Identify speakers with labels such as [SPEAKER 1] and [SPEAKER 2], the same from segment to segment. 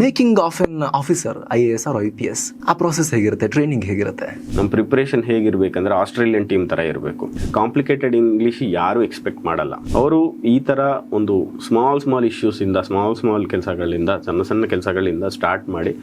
[SPEAKER 1] Making of an officer, I A S or I P S, ಆ process ಹೇಗಿರುತ್ತೆ? Training ಹೇಗಿರುತ್ತೆ?
[SPEAKER 2] ನಮ್ಮ preparation ಹೇಗಿರ್ಬೇಕಂದ್ರೆ Australian team ತರ ಇರಬೇಕು. ಕಾಂಪ್ಲಿಕೇಟೆಡ್ ಇಂಗ್ಲೀಷ್ ಯಾರು ಎಕ್ಸ್ಪೆಕ್ಟ್ ಮಾಡಲ್ಲ. ಅವರು ಈ ತರ ಒಂದು ಸ್ಮಾಲ್ ಸ್ಮಾಲ್ ಇಶ್ಯೂಸ್ ಇಂದ ಸ್ಮಾಲ್ ಸ್ಮಾಲ್ ಕೆಲಸಗಳಿಂದ, ಸಣ್ಣ ಸಣ್ಣ ಕೆಲಸಗಳಿಂದ ಸ್ಟಾರ್ಟ್ ಮಾಡಿ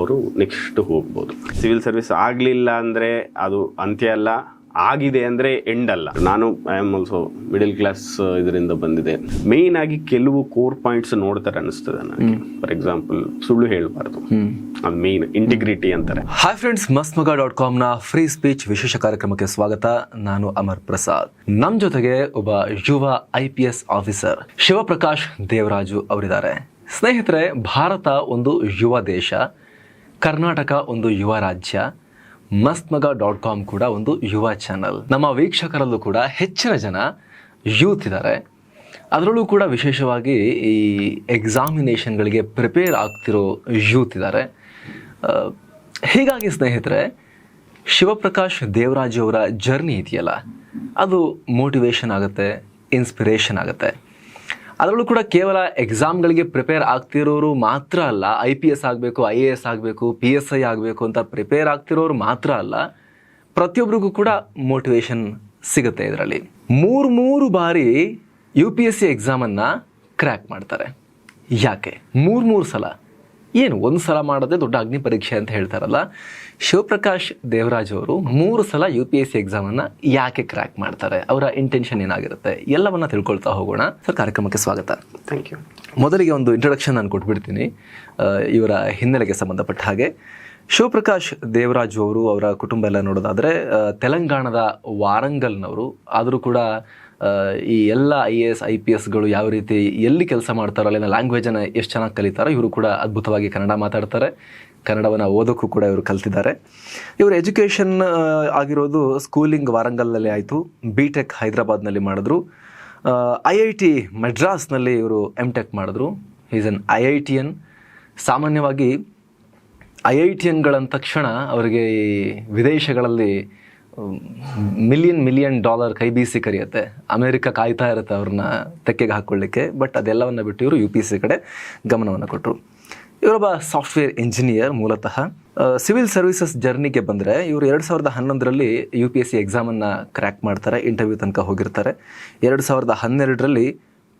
[SPEAKER 2] ಅವರು ನೆಕ್ಸ್ಟ್ ಹೋಗ್ಬೋದು. ಸಿವಿಲ್ ಸರ್ವಿಸ್ ಆಗಲಿಲ್ಲ ಅಂದರೆ ಅದು ಅಂತ್ಯ ಅಲ್ಲ. ಆಗಿದೆ ಅಂದ್ರೆ ಎಂಡ್ ಅಲ್ಲ. ನಾನು I am also middle class ಇದರಿಂದ ಬಂದಿದೆ. ಮೇನ್ ಆಗಿ ಕೆಲವು ಕೋರ್ ಪಾಯಿಂಟ್ಸ್ ನೋಡ್ತಾರೆ ಅನಿಸ್ತದೆ ನನಗೆ. ಫಾರ್ ಎಕ್ಸಾಂಪಲ್ ಸುಳ್ಳು ಹೇಳಬಾರ್ದು. ಅದು ಮೇನ್ ಇಂಟಿಗ್ರಿಟಿ ಅಂತಾರೆ.
[SPEAKER 1] ಹಾಯ್ ಫ್ರೆಂಡ್ಸ್ ಮಸ್ಮಗ ಡಾಟ್ ಕಾಮ್ನ ಫ್ರೀ ಸ್ಪೀಚ್ ವಿಶೇಷ ಕಾರ್ಯಕ್ರಮಕ್ಕೆ ಸ್ವಾಗತ. ನಾನು ಅಮರ್ ಪ್ರಸಾದ್. ನಮ್ಮ ಜೊತೆಗೆ ಒಬ್ಬ ಯುವ I P S officer Shivaprakash Devaraju ಅವರಿದ್ದಾರೆ. ಸ್ನೇಹಿತರೆ ಭಾರತ ಒಂದು ಯುವ ದೇಶ ಕರ್ನಾಟಕ ಒಂದು ಯುವ ರಾಜ್ಯ. ಮಸ್ತ್ಮಗ ಡಾಟ್ ಕಾಮ್ ಕೂಡ ಒಂದು ಯುವ ಚಾನಲ್ ನಮ್ಮ ವೀಕ್ಷಕರಲ್ಲೂ ಕೂಡ ಹೆಚ್ಚಿನ ಜನ ಯೂತ್ ಇದ್ದಾರೆ ಅದರಲ್ಲೂ ಕೂಡ ವಿಶೇಷವಾಗಿ ಈ ಎಕ್ಸಾಮಿನೇಷನ್ಗಳಿಗೆ ಪ್ರಿಪೇರ್ ಆಗ್ತಿರೋ ಯೂತ್ ಇದ್ದಾರೆ ಹೀಗಾಗಿ ಸ್ನೇಹಿತರೆ, ಶಿವಪ್ರಕಾಶ್ ದೇವರಾಜ್ ಅವರ ಜರ್ನಿ ಇದೆಯಲ್ಲ? ಅದು ಮೋಟಿವೇಶನ್ ಆಗುತ್ತೆ ಇನ್ಸ್ಪಿರೇಷನ್ ಆಗುತ್ತೆ. ಅದರಲ್ಲೂ ಕೂಡ ಕೇವಲ ಎಕ್ಸಾಮ್ಗಳಿಗೆ ಪ್ರಿಪೇರ್ ಆಗ್ತಿರೋರು ಮಾತ್ರ ಅಲ್ಲ ಐ ಪಿ ಎಸ್ ಆಗಬೇಕು ಐ ಎ ಎಸ್ ಆಗಬೇಕು ಪಿ ಎಸ್ ಐ ಆಗಬೇಕು ಅಂತ ಪ್ರಿಪೇರ್ ಆಗ್ತಿರೋರು ಮಾತ್ರ ಅಲ್ಲ ಪ್ರತಿಯೊಬ್ಬರಿಗೂ ಕೂಡ ಮೋಟಿವೇಶನ್ ಸಿಗುತ್ತೆ ಇದರಲ್ಲಿ. ಮೂರು ಮೂರು ಬಾರಿ ಯು ಪಿ ಎಸ್ ಸಿ ಎಕ್ಸಾಮನ್ನು ಕ್ರ್ಯಾಕ್ ಮಾಡ್ತಾರೆ. ಯಾಕೆ? ಮೂರು ಮೂರು ಸಲ. ಏನು ಒಂದು ಸಲ ಮಾಡೋದೇ ದೊಡ್ಡ ಅಗ್ನಿ ಪರೀಕ್ಷೆ ಅಂತ ಹೇಳ್ತಾರಲ್ಲ. ಶಿವಪ್ರಕಾಶ್ ದೇವರಾಜ್ ಅವರು ಮೂರು ಸಲ ಯು ಪಿ ಎಸ್ ಸಿ ಎಕ್ಸಾಮನ್ನು ಯಾಕೆ ಕ್ರ್ಯಾಕ್ ಮಾಡ್ತಾರೆ? ಅವರ ಇಂಟೆನ್ಷನ್ ಏನಾಗಿರುತ್ತೆ? ಎಲ್ಲವನ್ನ ತಿಳ್ಕೊಳ್ತಾ ಹೋಗೋಣ. ಸರ್ ಕಾರ್ಯಕ್ರಮಕ್ಕೆ ಸ್ವಾಗತ.
[SPEAKER 2] ಥ್ಯಾಂಕ್ ಯು
[SPEAKER 1] ಮೊದಲಿಗೆ ಒಂದು ಇಂಟ್ರೊಡಕ್ಷನ್ ನಾನು ಕೊಟ್ಬಿಡ್ತೀನಿ. ಇವರ ಹಿನ್ನೆಲೆಗೆ ಸಂಬಂಧಪಟ್ಟ ಹಾಗೆ. ಶಿವಪ್ರಕಾಶ್ ದೇವರಾಜು ಅವರು ಅವರ ಕುಟುಂಬ ಎಲ್ಲ ನೋಡೋದಾದರೆ ತೆಲಂಗಾಣದ ವಾರಂಗಲ್ನವರು. ಆದರೂ ಕೂಡ ಈ ಎಲ್ಲ I A S I P ಎಸ್ಗಳು ಯಾವ ರೀತಿ ಎಲ್ಲಿ ಕೆಲಸ ಮಾಡ್ತಾರೋ ಅಲ್ಲಿನ ಲ್ಯಾಂಗ್ವೇಜನ್ನು ಎಷ್ಟು ಚೆನ್ನಾಗಿ ಕಲಿತಾರೋ ಇವರು ಕೂಡ ಅದ್ಭುತವಾಗಿ ಕನ್ನಡ ಮಾತಾಡ್ತಾರೆ. ಕನ್ನಡವನ್ನು ಓದೋಕ್ಕೂ ಕೂಡ ಇವರು ಕಲ್ತಿದ್ದಾರೆ. ಇವರು ಎಜುಕೇಷನ್ ಆಗಿರೋದು ಸ್ಕೂಲಿಂಗ್ ವಾರಂಗಲ್ನಲ್ಲಿ ಆಯಿತು. ಬಿ ಟೆಕ್ ಹೈದರಾಬಾದ್ನಲ್ಲಿ ಮಾಡಿದ್ರು. ಐ ಐ ಟಿ ಮಡ್ರಾಸ್ನಲ್ಲಿ ಇವರು ಎಂ ಟೆಕ್ ಮಾಡಿದ್ರು. Is an I I T N ಸಾಮಾನ್ಯವಾಗಿ ಐ ಐ ಟಿ ಎನ್ಗಳಂದ ತಕ್ಷಣ ಅವರಿಗೆ ಈ ವಿದೇಶಗಳಲ್ಲಿ ಮಿಲಿಯನ್ ಮಿಲಿಯನ್ ಡಾಲರ್ ಕೈ ಬೀಸಿ ಕರೆಯುತ್ತೆ. ಅಮೇರಿಕ ಕಾಯ್ತಾ ಇರುತ್ತೆ ಅವ್ರನ್ನ ತೆಕ್ಕೆಗೆ ಹಾಕ್ಕೊಳ್ಳಿಕ್ಕೆ. ಬಟ್ ಅದೆಲ್ಲವನ್ನು ಬಿಟ್ಟು ಇವರು ಯು ಪಿ ಸಿ ಕಡೆ ಗಮನವನ್ನು ಕೊಟ್ಟರು ಇವರೊಬ್ಬ ಸಾಫ್ಟ್ವೇರ್ ಇಂಜಿನಿಯರ್ ಮೂಲತಃ ಸಿವಿಲ್ ಸರ್ವಿಸಸ್ ಜರ್ನಿಗೆ ಬಂದರೆ ಇವರು ಎರಡು ಸಾವಿರದ ಹನ್ನೊಂದರಲ್ಲಿ ಯು ಪಿ ಎಸ್ ಸಿ ಎಕ್ಸಾಮನ್ನು ಕ್ರ್ಯಾಕ್ ಮಾಡ್ತಾರೆ ಇಂಟರ್ವ್ಯೂ ತನಕ ಹೋಗಿರ್ತಾರೆ. ಎರಡು ಸಾವಿರದ ಹನ್ನೆರಡರಲ್ಲಿ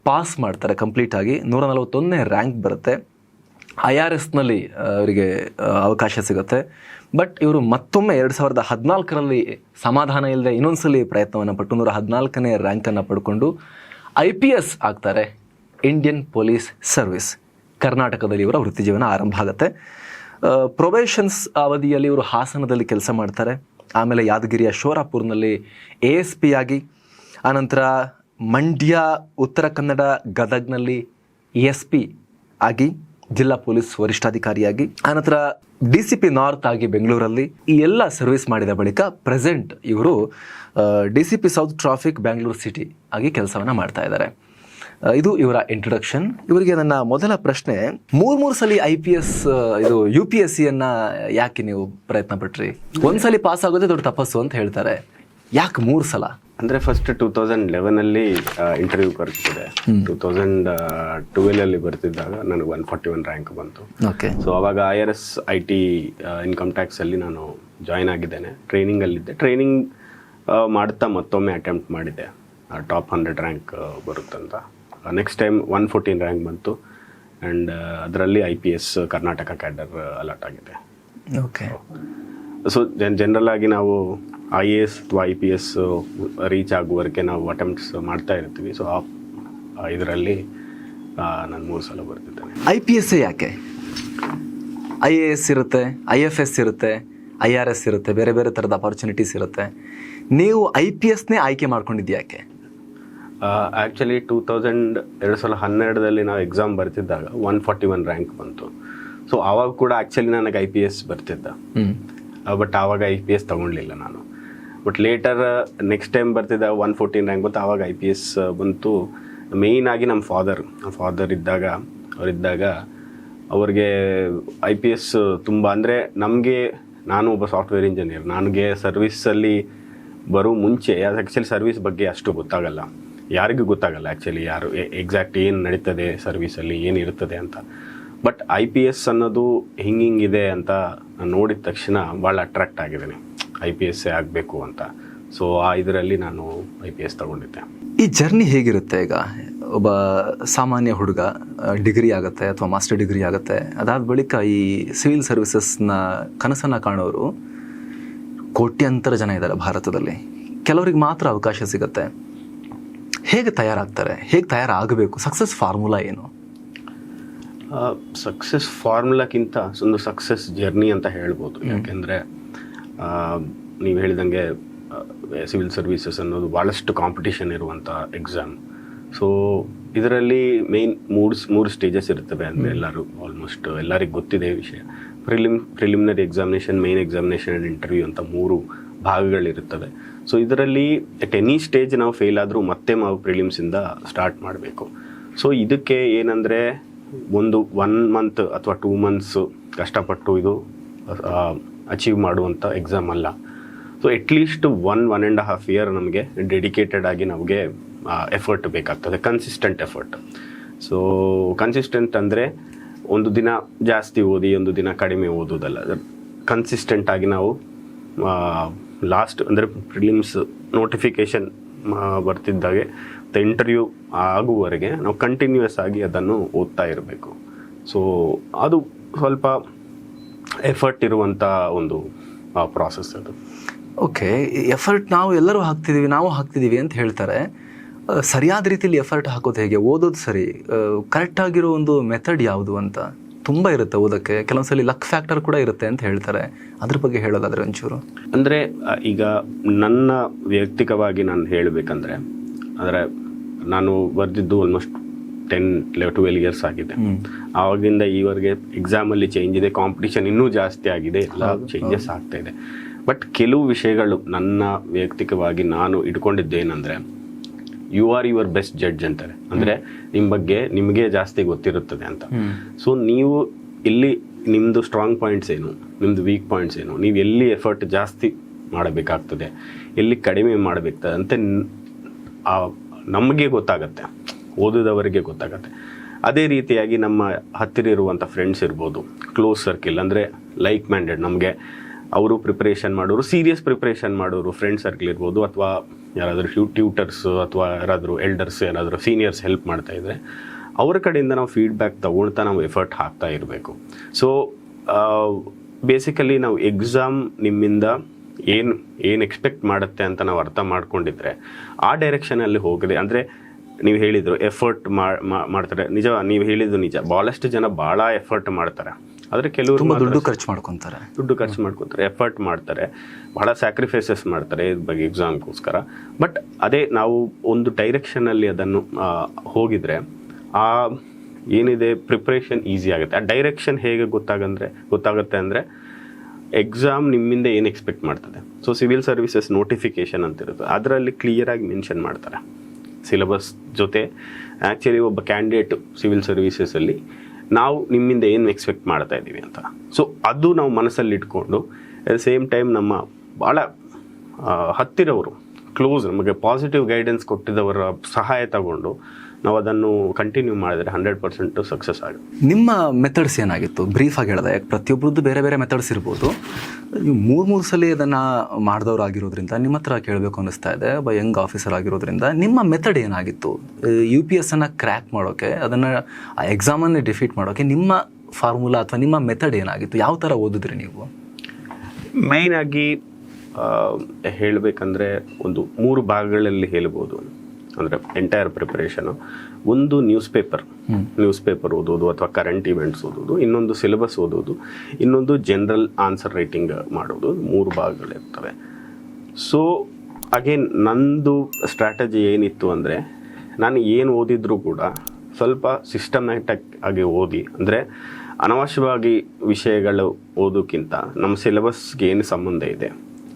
[SPEAKER 1] ಪಾಸ್ ಮಾಡ್ತಾರೆ ಕಂಪ್ಲೀಟಾಗಿ ನೂರ ನಲವತ್ತೊಂದನೇ ರ್ಯಾಂಕ್ ಬರುತ್ತೆ. ಐ ಆರ್ ಎಸ್ನಲ್ಲಿ ಅವರಿಗೆ ಅವಕಾಶ ಸಿಗುತ್ತೆ. ಬಟ್ ಇವರು ಮತ್ತೊಮ್ಮೆ ಎರಡು ಸಾವಿರದ ಹದಿನಾಲ್ಕರಲ್ಲಿ ಸಮಾಧಾನ ಇಲ್ಲದೆ ಇನ್ನೊಂದ್ಸಲಿ ಪ್ರಯತ್ನವನ್ನು ಪಟ್ಟು ನೂರ ಹದಿನಾಲ್ಕನೇ ರ್ಯಾಂಕನ್ನು ಪಡ್ಕೊಂಡು ಐ ಪಿ ಎಸ್ ಆಗ್ತಾರೆ ಇಂಡಿಯನ್ ಪೊಲೀಸ್ ಸರ್ವಿಸ್ ಕರ್ನಾಟಕದಲ್ಲಿ ಇವರ ವೃತ್ತಿ ಜೀವನ ಆರಂಭ ಆಗುತ್ತೆ. ಪ್ರೊಬೇಷನ್ಸ್ ಅವಧಿಯಲ್ಲಿ ಇವರು ಹಾಸನದಲ್ಲಿ ಕೆಲಸ ಮಾಡ್ತಾರೆ. ಆಮೇಲೆ ಯಾದಗಿರಿಯ ಶೋರಾಪುರ್ನಲ್ಲಿ ಎ ಎಸ್ ಪಿ ಆಗಿ, ಆನಂತರ ಮಂಡ್ಯ, ಉತ್ತರ ಕನ್ನಡ ಗದಗ್ನಲ್ಲಿ ಎಸ್ ಪಿ ಆಗಿ, ಜಿಲ್ಲಾ ಪೊಲೀಸ್ ವರಿಷ್ಠಾಧಿಕಾರಿಯಾಗಿ, ಆನಂತರ ಡಿ ಸಿ ಪಿ ನಾರ್ತ್ ಆಗಿ ಬೆಂಗಳೂರಲ್ಲಿ ಈ ಎಲ್ಲ ಸರ್ವಿಸ್ ಮಾಡಿದ ಬಳಿಕ ಪ್ರೆಸೆಂಟ್ ಇವರು D C P south traffic Bangalore city ಆಗಿ ಕೆಲಸವನ್ನು ಮಾಡ್ತಾ ಇದ್ದಾರೆ. ಇದು ಇವರ ಇಂಟ್ರೊಡಕ್ಷನ್ ಇವರಿಗೆ ನನ್ನ ಮೊದಲ ಪ್ರಶ್ನೆ ಮೂರ್ ಮೂರು ಸಲ ಐ ಪಿ ಎಸ್ ಇದು ಯು ಪಿ ಎಸ್ ಸಿಯನ್ನ ಯಾಕೆ ನೀವು ಪ್ರಯತ್ನ ಪಟ್ರಿ? ಒಂದ್ಸಲಿ ಪಾಸ್ ಆಗೋದೇ ದೊಡ್ಡ ತಪಸ್ಸು ಅಂತ ಹೇಳ್ತಾರೆ. ಯಾಕೆ ಮೂರು ಸಲ?
[SPEAKER 2] ಅಂದ್ರೆ ಫಸ್ಟ್ ಟೂ ತೌಸಂಡ್ ಲೆವೆನ್ ಅಲ್ಲಿ ಇಂಟರ್ವ್ಯೂ ಬರ್ತಿದೆ ಟೂ ತೌಸಂಡ್ ಟ್ವೆಲ್ ಅಲ್ಲಿ ಬರ್ತಿದ್ದಾಗ ನನಗೆ ಒನ್ ಫಾರ್ಟಿ ಒನ್ ರ್ಯಾಂಕ್ ಬಂತು.
[SPEAKER 1] ಓಕೆ
[SPEAKER 2] ಸೊ ಅವಾಗ I R S I T income tax ಅಲ್ಲಿ ನಾನು ಜಾಯ್ನ್ ಆಗಿದ್ದೇನೆ. ಟ್ರೈನಿಂಗ್ ಅಲ್ಲಿದ್ದೆ ಟ್ರೈನಿಂಗ್ ಮಾಡ್ತಾ ಮತ್ತೊಮ್ಮೆ ಅಟೆಂಪ್ಟ್ ಮಾಡಿದ್ದೆ. Top hundred rank ಬರುತ್ತಂತ. Next time one fourteen rank ಬಂತು. ಆ್ಯಂಡ್ ಅದರಲ್ಲಿ I P S Karnataka cadre allot ಆಗಿದೆ.
[SPEAKER 1] ಓಕೆ
[SPEAKER 2] ಸೊ ಜನ್ ಜನರಲ್ ಆಗಿ ನಾವು ಐ ಎ ಎಸ್ ಅಥವಾ ಐ ಪಿ ಎಸ್ ರೀಚ್ ಆಗುವವರೆಗೆ ನಾವು ಅಟೆಂಪ್ಟ್ಸ್ ಮಾಡ್ತಾ ಇರ್ತೀವಿ. ಸೊ ಆ ಇದರಲ್ಲಿ ನಾನು ಮೂರು ಸಲ ಬರ್ತಿದ್ದೇನೆ.
[SPEAKER 1] ಐ ಪಿ ಎಸ್ ಯಾಕೆ? ಐ ಎ ಎಸ್ ಇರುತ್ತೆ ಐ ಎಫ್ ಎಸ್ ಇರುತ್ತೆ ಐ ಆರ್ ಎಸ್ ಇರುತ್ತೆ ಬೇರೆ ಬೇರೆ ಥರದ ಅಪರ್ಚುನಿಟೀಸ್ ಇರುತ್ತೆ. ನೀವು ಐ ಪಿ ಎಸ್ನೇ ಆಯ್ಕೆ ಮಾಡ್ಕೊಂಡಿದ್ದು ಯಾಕೆ
[SPEAKER 2] ಆ್ಯಕ್ಚುಲಿ ಟೂ ತೌಸಂಡ್ ಎರಡು ಸಾವಿರದ ಹನ್ನೆರಡರಲ್ಲಿ ನಾವು ಎಕ್ಸಾಮ್ ಬರ್ತಿದ್ದಾಗ ಒನ್ ಫಾರ್ಟಿ ಒನ್ ರ್ಯಾಂಕ್ ಬಂತು. ಸೊ ಆವಾಗ ಕೂಡ ಆ್ಯಕ್ಚುಲಿ ನನಗೆ ಐ ಪಿ ಎಸ್ ಬರ್ತಿದ್ದ. ಬಟ್ ಆವಾಗ ಐ ಪಿ ಎಸ್ ತೊಗೊಳ್ಲಿಲ್ಲ ನಾನು. ಬಟ್ ಲೇಟರ್ ನೆಕ್ಸ್ಟ್ ಟೈಮ್ ಬರ್ತಿದ್ದ ಒನ್ ಫೋರ್ಟೀನ್ ರ್ಯಾಂಕ್ ಬಂತು ಆವಾಗ ಐ ಪಿ ಎಸ್ ಬಂತು. ಮೇಯ್ನ್ ಆಗಿ ನಮ್ಮ ಫಾದರ್ ನಮ್ಮ ಫಾದರ್ ಇದ್ದಾಗ ಅವರಿದ್ದಾಗ ಅವ್ರಿಗೆ ಐ ಪಿ ಎಸ್ ತುಂಬ ಅಂದರೆ ನಮಗೆ ನಾನು ಒಬ್ಬ ಸಾಫ್ಟ್ವೇರ್ ಇಂಜಿನಿಯರ್ ನನಗೆ ಸರ್ವಿಸಲ್ಲಿ ಬರೋ ಮುಂಚೆ ಆ್ಯಕ್ಚುಲಿ ಸರ್ವಿಸ್ ಬಗ್ಗೆ ಅಷ್ಟು ಗೊತ್ತಾಗಲ್ಲ. ಯಾರಿಗೂ ಗೊತ್ತಾಗಲ್ಲ ಆ್ಯಕ್ಚುಲಿ ಯಾರು ಎಕ್ಸಾಕ್ಟ್ ಏನು ನಡೀತದೆ ಸರ್ವಿಸಲ್ಲಿ ಏನು ಇರ್ತದೆ ಅಂತ. ಬಟ್ ಐ ಪಿ ಎಸ್ ಅನ್ನೋದು ಹಿಂಗೆ ಹಿಂಗಿದೆ ಅಂತ ನೋಡಿದ ತಕ್ಷಣ ಭಾಳ ಅಟ್ರಾಕ್ಟ್ ಆಗಿದ್ದೀನಿ. ಐ ಪಿ ಎಸ್ ಆಗಬೇಕು ಅಂತ. ಸೊ ಆ ಇದರಲ್ಲಿ ನಾನು ಐ ಪಿ ಎಸ್ ತಗೊಂಡಿದ್ದೆ.
[SPEAKER 1] ಈ ಜರ್ನಿ ಹೇಗಿರುತ್ತೆ ಈಗ? ಒಬ್ಬ ಸಾಮಾನ್ಯ ಹುಡುಗ ಡಿಗ್ರಿ ಆಗುತ್ತೆ ಅಥವಾ ಮಾಸ್ಟರ್ ಡಿಗ್ರಿ ಆಗುತ್ತೆ. ಅದಾದ ಬಳಿಕ ಈ ಸಿವಿಲ್ ಸರ್ವಿಸಸ್ನ ಕನಸನ್ನು ಕಾಣೋರು ಕೋಟ್ಯಂತರ ಜನ ಇದ್ದಾರೆ ಭಾರತದಲ್ಲಿ. ಕೆಲವರಿಗೆ ಮಾತ್ರ ಅವಕಾಶ ಸಿಗುತ್ತೆ. ಹೇಗೆ ತಯಾರಾಗ್ತಾರೆ? ಹೇಗೆ ತಯಾರಾಗಬೇಕು? ಸಕ್ಸಸ್ ಫಾರ್ಮುಲಾ ಏನು?
[SPEAKER 2] ಸಕ್ಸಸ್ ಫಾರ್ಮುಲಾಕ್ಕಿಂತ ಒಂದು ಸಕ್ಸಸ್ ಜರ್ನಿ ಅಂತ ಹೇಳ್ಬೋದು. ಯಾಕೆಂದರೆ ನೀವು ಹೇಳಿದಂಗೆ ಸಿವಿಲ್ ಸರ್ವಿಸಸ್ ಅನ್ನೋದು ಭಾಳಷ್ಟು ಕಾಂಪಿಟೇಷನ್ ಇರುವಂಥ ಎಕ್ಸಾಮ್ ಸೊ ಇದರಲ್ಲಿ ಮೇನ್ ಮೂರು ಮೂರು ಸ್ಟೇಜಸ್ ಇರ್ತವೆ ಅಂದರೆ ಎಲ್ಲರೂ ಆಲ್ಮೋಸ್ಟ್ ಎಲ್ಲರಿಗೂ ಗೊತ್ತಿದೆ ವಿಷಯ. Prelim preliminary examination main examination and interview ಅಂತ ಮೂರು ಭಾಗಗಳಿರುತ್ತವೆ. ಸೊ ಇದರಲ್ಲಿ ಅಟ್ ಎನಿ ಸ್ಟೇಜ್ ನಾವು ಫೇಲ್ ಆದರೂ ಮತ್ತೆ ನಾವು ಪ್ರಿಲಿಮ್ಸಿಂದ ಸ್ಟಾರ್ಟ್ ಮಾಡಬೇಕು. ಸೊ ಇದಕ್ಕೆ ಏನಂದರೆ ಒಂದು ಒನ್ ಮಂತ್ ಅಥವಾ ಟೂ ಮಂತ್ಸು ಕಷ್ಟಪಟ್ಟು ಇದು ಅಚೀವ್ ಮಾಡುವಂಥ ಎಕ್ಸಾಮ್ ಅಲ್ಲ. So at least one one and half year ನಮಗೆ ಡೆಡಿಕೇಟೆಡ್ ಆಗಿ ನಮಗೆ ಎಫರ್ಟ್ ಬೇಕಾಗ್ತದೆ ಕನ್ಸಿಸ್ಟೆಂಟ್ ಎಫರ್ಟ್ ಸೊ ಕನ್ಸಿಸ್ಟೆಂಟ್ ಅಂದರೆ ಒಂದು ದಿನ ಜಾಸ್ತಿ ಓದಿ, ಒಂದು ದಿನ ಕಡಿಮೆ ಓದೋದಲ್ಲ. ಕನ್ಸಿಸ್ಟೆಂಟ್ ಆಗಿ ನಾವು ಲಾಸ್ಟ್ ಅಂದರೆ ಪ್ರಿಲಿಮ್ಸ್ ನೋಟಿಫಿಕೇಷನ್ ಬರ್ತಿದ್ದಾಗೆ. ಇಂಟರ್ವ್ಯೂ ಆಗುವವರೆಗೆ ನಾವು ಕಂಟಿನ್ಯೂಯಸ್ ಆಗಿ ಅದನ್ನು ಓದ್ತಾ ಇರಬೇಕು. ಸೊ ಅದು ಸ್ವಲ್ಪ ಎಫರ್ಟ್ ಇರುವಂಥ ಒಂದು ಪ್ರಾಸೆಸ್ ಅದು.
[SPEAKER 1] ಓಕೆ ಎಫರ್ಟ್ ನಾವು ಎಲ್ಲರೂ ಹಾಕ್ತಿದ್ದೀವಿ ನಾವು ಹಾಕ್ತಿದ್ದೀವಿ ಅಂತ ಹೇಳ್ತಾರೆ. ಸರಿಯಾದ ರೀತಿಯಲ್ಲಿ ಎಫರ್ಟ್ ಹಾಕೋದು ಹೇಗೆ? ಓದೋದು ಸರಿ. ಕರೆಕ್ಟಾಗಿರೋ ಒಂದು ಮೆಥಡ್ ಯಾವುದು ಅಂತ? ತುಂಬ ಇರುತ್ತೆ ಓದಕ್ಕೆ. ಕೆಲವೊಂದ್ಸಲಿ ಲಕ್ ಫ್ಯಾಕ್ಟರ್ ಕೂಡ ಇರುತ್ತೆ ಅಂತ ಹೇಳ್ತಾರೆ. ಅದ್ರ ಬಗ್ಗೆ ಹೇಳೋದಾದ್ರೆ ಒಂಚೂರು.
[SPEAKER 2] ಅಂದರೆ ಈಗ ನನ್ನ ವೈಯಕ್ತಿಕವಾಗಿ ನಾನು ಹೇಳಬೇಕಂದ್ರೆ ಅಂದರೆ ನಾನು ಬರೆದಿದ್ದು ಆಲ್ಮೋಸ್ಟ್ ಟೆನ್ ಟ್ವೆಲ್ ಇಯರ್ಸ್ ಆಗಿದೆ. ಆವಾಗಿಂದ ಈವರೆಗೆ ಎಕ್ಸಾಮಲ್ಲಿ ಚೇಂಜ್ ಇದೆ ಕಾಂಪಿಟಿಷನ್ ಇನ್ನೂ ಜಾಸ್ತಿ ಆಗಿದೆ ಎಲ್ಲ ಚೇಂಜಸ್ ಆಗ್ತಾ ಇದೆ. ಬಟ್ ಕೆಲವು ವಿಷಯಗಳು ನನ್ನ ವೈಯಕ್ತಿಕವಾಗಿ ನಾನು ಇಟ್ಕೊಂಡಿದ್ದೇನೆಂದರೆ you are your best judge ಅಂತಾರೆ. ಅಂದರೆ ನಿಮ್ಮ ಬಗ್ಗೆ ನಿಮಗೆ ಜಾಸ್ತಿ ಗೊತ್ತಿರುತ್ತದೆ ಅಂತ. ಸೊ ನೀವು ಇಲ್ಲಿ ನಿಮ್ಮದು ಸ್ಟ್ರಾಂಗ್ ಪಾಯಿಂಟ್ಸ್ ಏನು ನಿಮ್ಮದು ವೀಕ್ ಪಾಯಿಂಟ್ಸ್ ಏನು ನೀವು ಎಲ್ಲಿ ಎಫರ್ಟ್ ಜಾಸ್ತಿ ಮಾಡಬೇಕಾಗ್ತದೆ ಎಲ್ಲಿ ಕಡಿಮೆ ಮಾಡಬೇಕಾಗ್ತದೆ ಅಂತ ನಮಗೆ ಗೊತ್ತಾಗತ್ತೆ ಓದಿದವರಿಗೆ ಗೊತ್ತಾಗತ್ತೆ. ಅದೇ ರೀತಿಯಾಗಿ ನಮ್ಮ ಹತ್ತಿರ ಇರುವಂಥ ಫ್ರೆಂಡ್ಸ್ ಇರ್ಬೋದು ಕ್ಲೋಸ್ ಸರ್ಕಿಲ್ ಅಂದರೆ ಲೈಕ್ ಮ್ಯಾಂಡೆಡ್ ನಮಗೆ ಅವರು ಪ್ರಿಪ್ರೇಷನ್ ಮಾಡೋರು ಸೀರಿಯಸ್ ಪ್ರಿಪ್ರೇಷನ್ ಮಾಡೋರು ಫ್ರೆಂಡ್ ಸರ್ಕಲ್ ಇರ್ಬೋದು ಅಥವಾ ಯಾರಾದರೂ ಟ್ಯೂ ಟ್ಯೂಟರ್ಸ್ ಅಥವಾ ಯಾರಾದರೂ ಎಲ್ಡರ್ಸ್ ಯಾರಾದರೂ ಸೀನಿಯರ್ಸ್ ಹೆಲ್ಪ್ ಮಾಡ್ತಾ ಇದ್ದರೆ ಅವ್ರ ಕಡೆಯಿಂದ ನಾವು ಫೀಡ್ಬ್ಯಾಕ್ ತಗೊಳ್ತಾ ನಾವು ಎಫರ್ಟ್ ಹಾಕ್ತಾ ಇರಬೇಕು. ಸೊ ಬೇಸಿಕಲಿ ನಾವು ಎಕ್ಸಾಮ್ ನಿಮ್ಮಿಂದ ಏನು ಏನು ಎಕ್ಸ್ಪೆಕ್ಟ್ ಮಾಡುತ್ತೆ ಅಂತ ನಾವು ಅರ್ಥ ಮಾಡ್ಕೊಂಡಿದ್ರೆ, ಆ ಡೈರೆಕ್ಷನಲ್ಲಿ ಹೋಗದೆ ಅಂದರೆ ನೀವು ಹೇಳಿದರು ಎಫರ್ಟ್ ಮಾಡ್ತಾರೆ. ನಿಜ, ನೀವು ಹೇಳಿದ್ದು ನಿಜ. ಭಾಳಷ್ಟು ಜನ ಭಾಳ ಎಫರ್ಟ್ ಮಾಡ್ತಾರೆ. ಆದರೆ ಕೆಲವರು
[SPEAKER 1] ತುಂಬ ದುಡ್ಡು ಖರ್ಚು ಮಾಡ್ಕೊತಾರೆ.
[SPEAKER 2] ದುಡ್ಡು ಖರ್ಚು ಮಾಡ್ಕೊತಾರೆ ಎಫರ್ಟ್ ಮಾಡ್ತಾರೆ ಬಹಳ ಸ್ಯಾಕ್ರಿಫೈಸಸ್ ಮಾಡ್ತಾರೆ ಇದ್ರ ಬಗ್ಗೆ ಎಕ್ಸಾಮ್ಗೋಸ್ಕರ ಬಟ್ ಅದೇ ನಾವು ಒಂದು ಡೈರೆಕ್ಷನಲ್ಲಿ ಅದನ್ನು ಹೋಗಿದರೆ ಆ ಏನಿದೆ ಪ್ರಿಪ್ರೇಷನ್ ಈಸಿ ಆಗುತ್ತೆ. ಆ ಡೈರೆಕ್ಷನ್ ಹೇಗೆ ಗೊತ್ತಾಗಂದ್ರೆ ಗೊತ್ತಾಗುತ್ತೆ ಅಂದರೆ ಎಕ್ಸಾಮ್ ನಿಮ್ಮಿಂದ ಏನು ಎಕ್ಸ್ಪೆಕ್ಟ್ ಮಾಡ್ತದೆ? ಸೊ ಸಿವಿಲ್ ಸರ್ವಿಸಸ್ ನೋಟಿಫಿಕೇಶನ್ ಅಂತಿರುತ್ತೆ ಅದರಲ್ಲಿ ಕ್ಲಿಯರಾಗಿ ಮೆನ್ಷನ್ ಮಾಡ್ತಾರೆ. ಸಿಲೆಬಸ್ ಜೊತೆ ಆ್ಯಕ್ಚುಲಿ ಒಬ್ಬ ಕ್ಯಾಂಡಿಡೇಟ್ ಸಿವಿಲ್ ಸರ್ವಿಸಸಲ್ಲಿ ನಾವು ನಿಮ್ಮಿಂದ ಏನು ಎಕ್ಸ್ಪೆಕ್ಟ್ ಮಾಡ್ತಾ ಇದ್ದೀವಿ ಅಂತ. ಸೊ ಅದು ನಾವು ಮನಸ್ಸಲ್ಲಿ ಇಟ್ಕೊಂಡು ಅಟ್ ಸೇಮ್ ಟೈಮ್ ನಮ್ಮ ಭಾಳ ಹತ್ತಿರವರು ಕ್ಲೋಸ್ ನಮಗೆ ಪಾಸಿಟಿವ್ ಗೈಡೆನ್ಸ್ ಕೊಟ್ಟಿದ್ದವರ ಸಹಾಯ ತಗೊಂಡು ನಾವು ಅದನ್ನು ಕಂಟಿನ್ಯೂ ಮಾಡಿದರೆ ಹಂಡ್ರೆಡ್ ಪರ್ಸೆಂಟ್ ಸಕ್ಸಸ್ ಆಗಿ
[SPEAKER 1] ನಿಮ್ಮ ಮೆಥಡ್ಸ್ ಏನಾಗಿತ್ತು? ಬ್ರೀಫ್ ಆಗಿ ಹೇಳಿದೆ ಯಾಕೆ ಪ್ರತಿಯೊಬ್ಬರದ್ದು ಬೇರೆ ಬೇರೆ ಮೆಥಡ್ಸ್ ಇರ್ಬೋದು. ನೀವು ಮೂರು ಮೂರು ಸಲ ಅದನ್ನು ಮಾಡಿದವ್ರು ಆಗಿರೋದ್ರಿಂದ ನಿಮ್ಮ ಹತ್ರ ಕೇಳಬೇಕು ಅನ್ನಿಸ್ತಾ ಇದೆ ಒಬ್ಬ ಯಂಗ್ ಆಫೀಸರ್ ಆಗಿರೋದ್ರಿಂದ. ನಿಮ್ಮ ಮೆಥಡ್ ಏನಾಗಿತ್ತು? ಯು ಪಿ ಎಸ್ ಅನ್ನು ಕ್ರ್ಯಾಕ್ ಮಾಡೋಕ್ಕೆ ಅದನ್ನು ಆ ಎಕ್ಸಾಮನ್ನು ಡಿಫೀಟ್ ಮಾಡೋಕ್ಕೆ ನಿಮ್ಮ ಫಾರ್ಮುಲಾ ಅಥವಾ ನಿಮ್ಮ ಮೆಥಡ್ ಏನಾಗಿತ್ತು? ಯಾವ ಥರ ಓದಿದ್ರಿ ನೀವು?
[SPEAKER 2] ಮೈನ್ ಆಗಿ ಹೇಳಬೇಕಂದ್ರೆ ಒಂದು ಮೂರು ಭಾಗಗಳಲ್ಲಿ ಹೇಳ್ಬೋದು. ಅಂದರೆ ಎಂಟೈರ್ ಪ್ರಿಪರೇಷನು ಒಂದು ನ್ಯೂಸ್ ಪೇಪರ್ ನ್ಯೂಸ್ ಪೇಪರ್ ಓದೋದು ಅಥವಾ ಕರೆಂಟ್ ಇವೆಂಟ್ಸ್ ಓದೋದು ಇನ್ನೊಂದು ಸಿಲೆಬಸ್ ಓದೋದು ಇನ್ನೊಂದು ಜನರಲ್ ಆನ್ಸರ್ ರೈಟಿಂಗ್ ಮಾಡೋದು ಮೂರು ಭಾಗಗಳಿರ್ತವೆ. ಸೊ ಅಗೇನ್ ನಂದು ಸ್ಟ್ರಾಟಜಿ ಏನಿತ್ತು ಅಂದರೆ ನಾನು ಏನು ಓದಿದ್ರು ಕೂಡ ಸ್ವಲ್ಪ ಸಿಸ್ಟಮ್ಯಾಟಿಕ್ ಆಗಿ ಓದಿ ಅಂದರೆ ಅನವಶ್ಯವಾಗಿ ವಿಷಯಗಳು ಓದೋಕ್ಕಿಂತ ನಮ್ಮ ಸಿಲೆಬಸ್ಗೆ ಏನು ಸಂಬಂಧ ಇದೆ?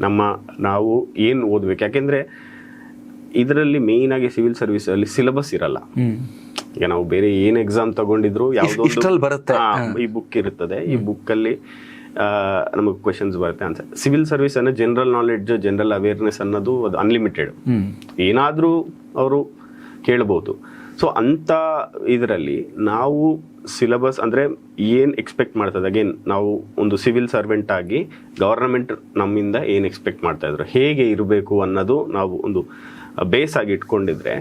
[SPEAKER 2] ನಮ್ಮ ನಾವು ಏನು ಓದಬೇಕು? ಯಾಕೆಂದರೆ ಇದರಲ್ಲಿ ಮೇಯ್ನಾಗಿ ಸಿವಿಲ್ ಸರ್ವಿಸ್ ಅಲ್ಲಿ ಸಿಲೆಬಸ್ ಇರಲ್ಲ. ಈಗ ನಾವು ಬೇರೆ ಏನು ಎಕ್ಸಾಮ್ ತಗೊಂಡಿದ್ರು ಯಾವುದೋ
[SPEAKER 1] ಬರುತ್ತೆ.
[SPEAKER 2] ಈ ಬುಕ್ ಇರುತ್ತದೆ ಈ ಬುಕ್ ಅಲ್ಲಿ ನಮಗೆ ಕ್ವೆಶನ್ಸ್ ಬರುತ್ತೆ ಅಂತ. ಸಿವಿಲ್ ಸರ್ವಿಸ್ ಅನ್ನ ಜನರಲ್ ನಾಲೆಡ್ಜ್ ಜನರಲ್ ಅವೇರ್ನೆಸ್ ಅನ್ನೋದು ಅದು ಅನ್ಲಿಮಿಟೆಡ್ ಏನಾದರೂ ಅವರು ಕೇಳ್ಬೋದು. ಸೊ ಅಂಥ ಇದರಲ್ಲಿ ನಾವು ಸಿಲೆಬಸ್ ಅಂದರೆ ಏನು ಎಕ್ಸ್ಪೆಕ್ಟ್ ಮಾಡ್ತದೆ? ಅಗೇನ್ ನಾವು ಒಂದು ಸಿವಿಲ್ ಸರ್ವೆಂಟ್ ಆಗಿ ಗವರ್ನಮೆಂಟ್ ನಮ್ಮಿಂದ ಏನು ಎಕ್ಸ್ಪೆಕ್ಟ್ ಮಾಡ್ತಾ ಇದ್ರು? ಹೇಗೆ ಇರಬೇಕು ಅನ್ನೋದು ನಾವು ಒಂದು ಬೇಸ್ ಆಗಿ ಇಟ್ಕೊಂಡಿದ್ರೆ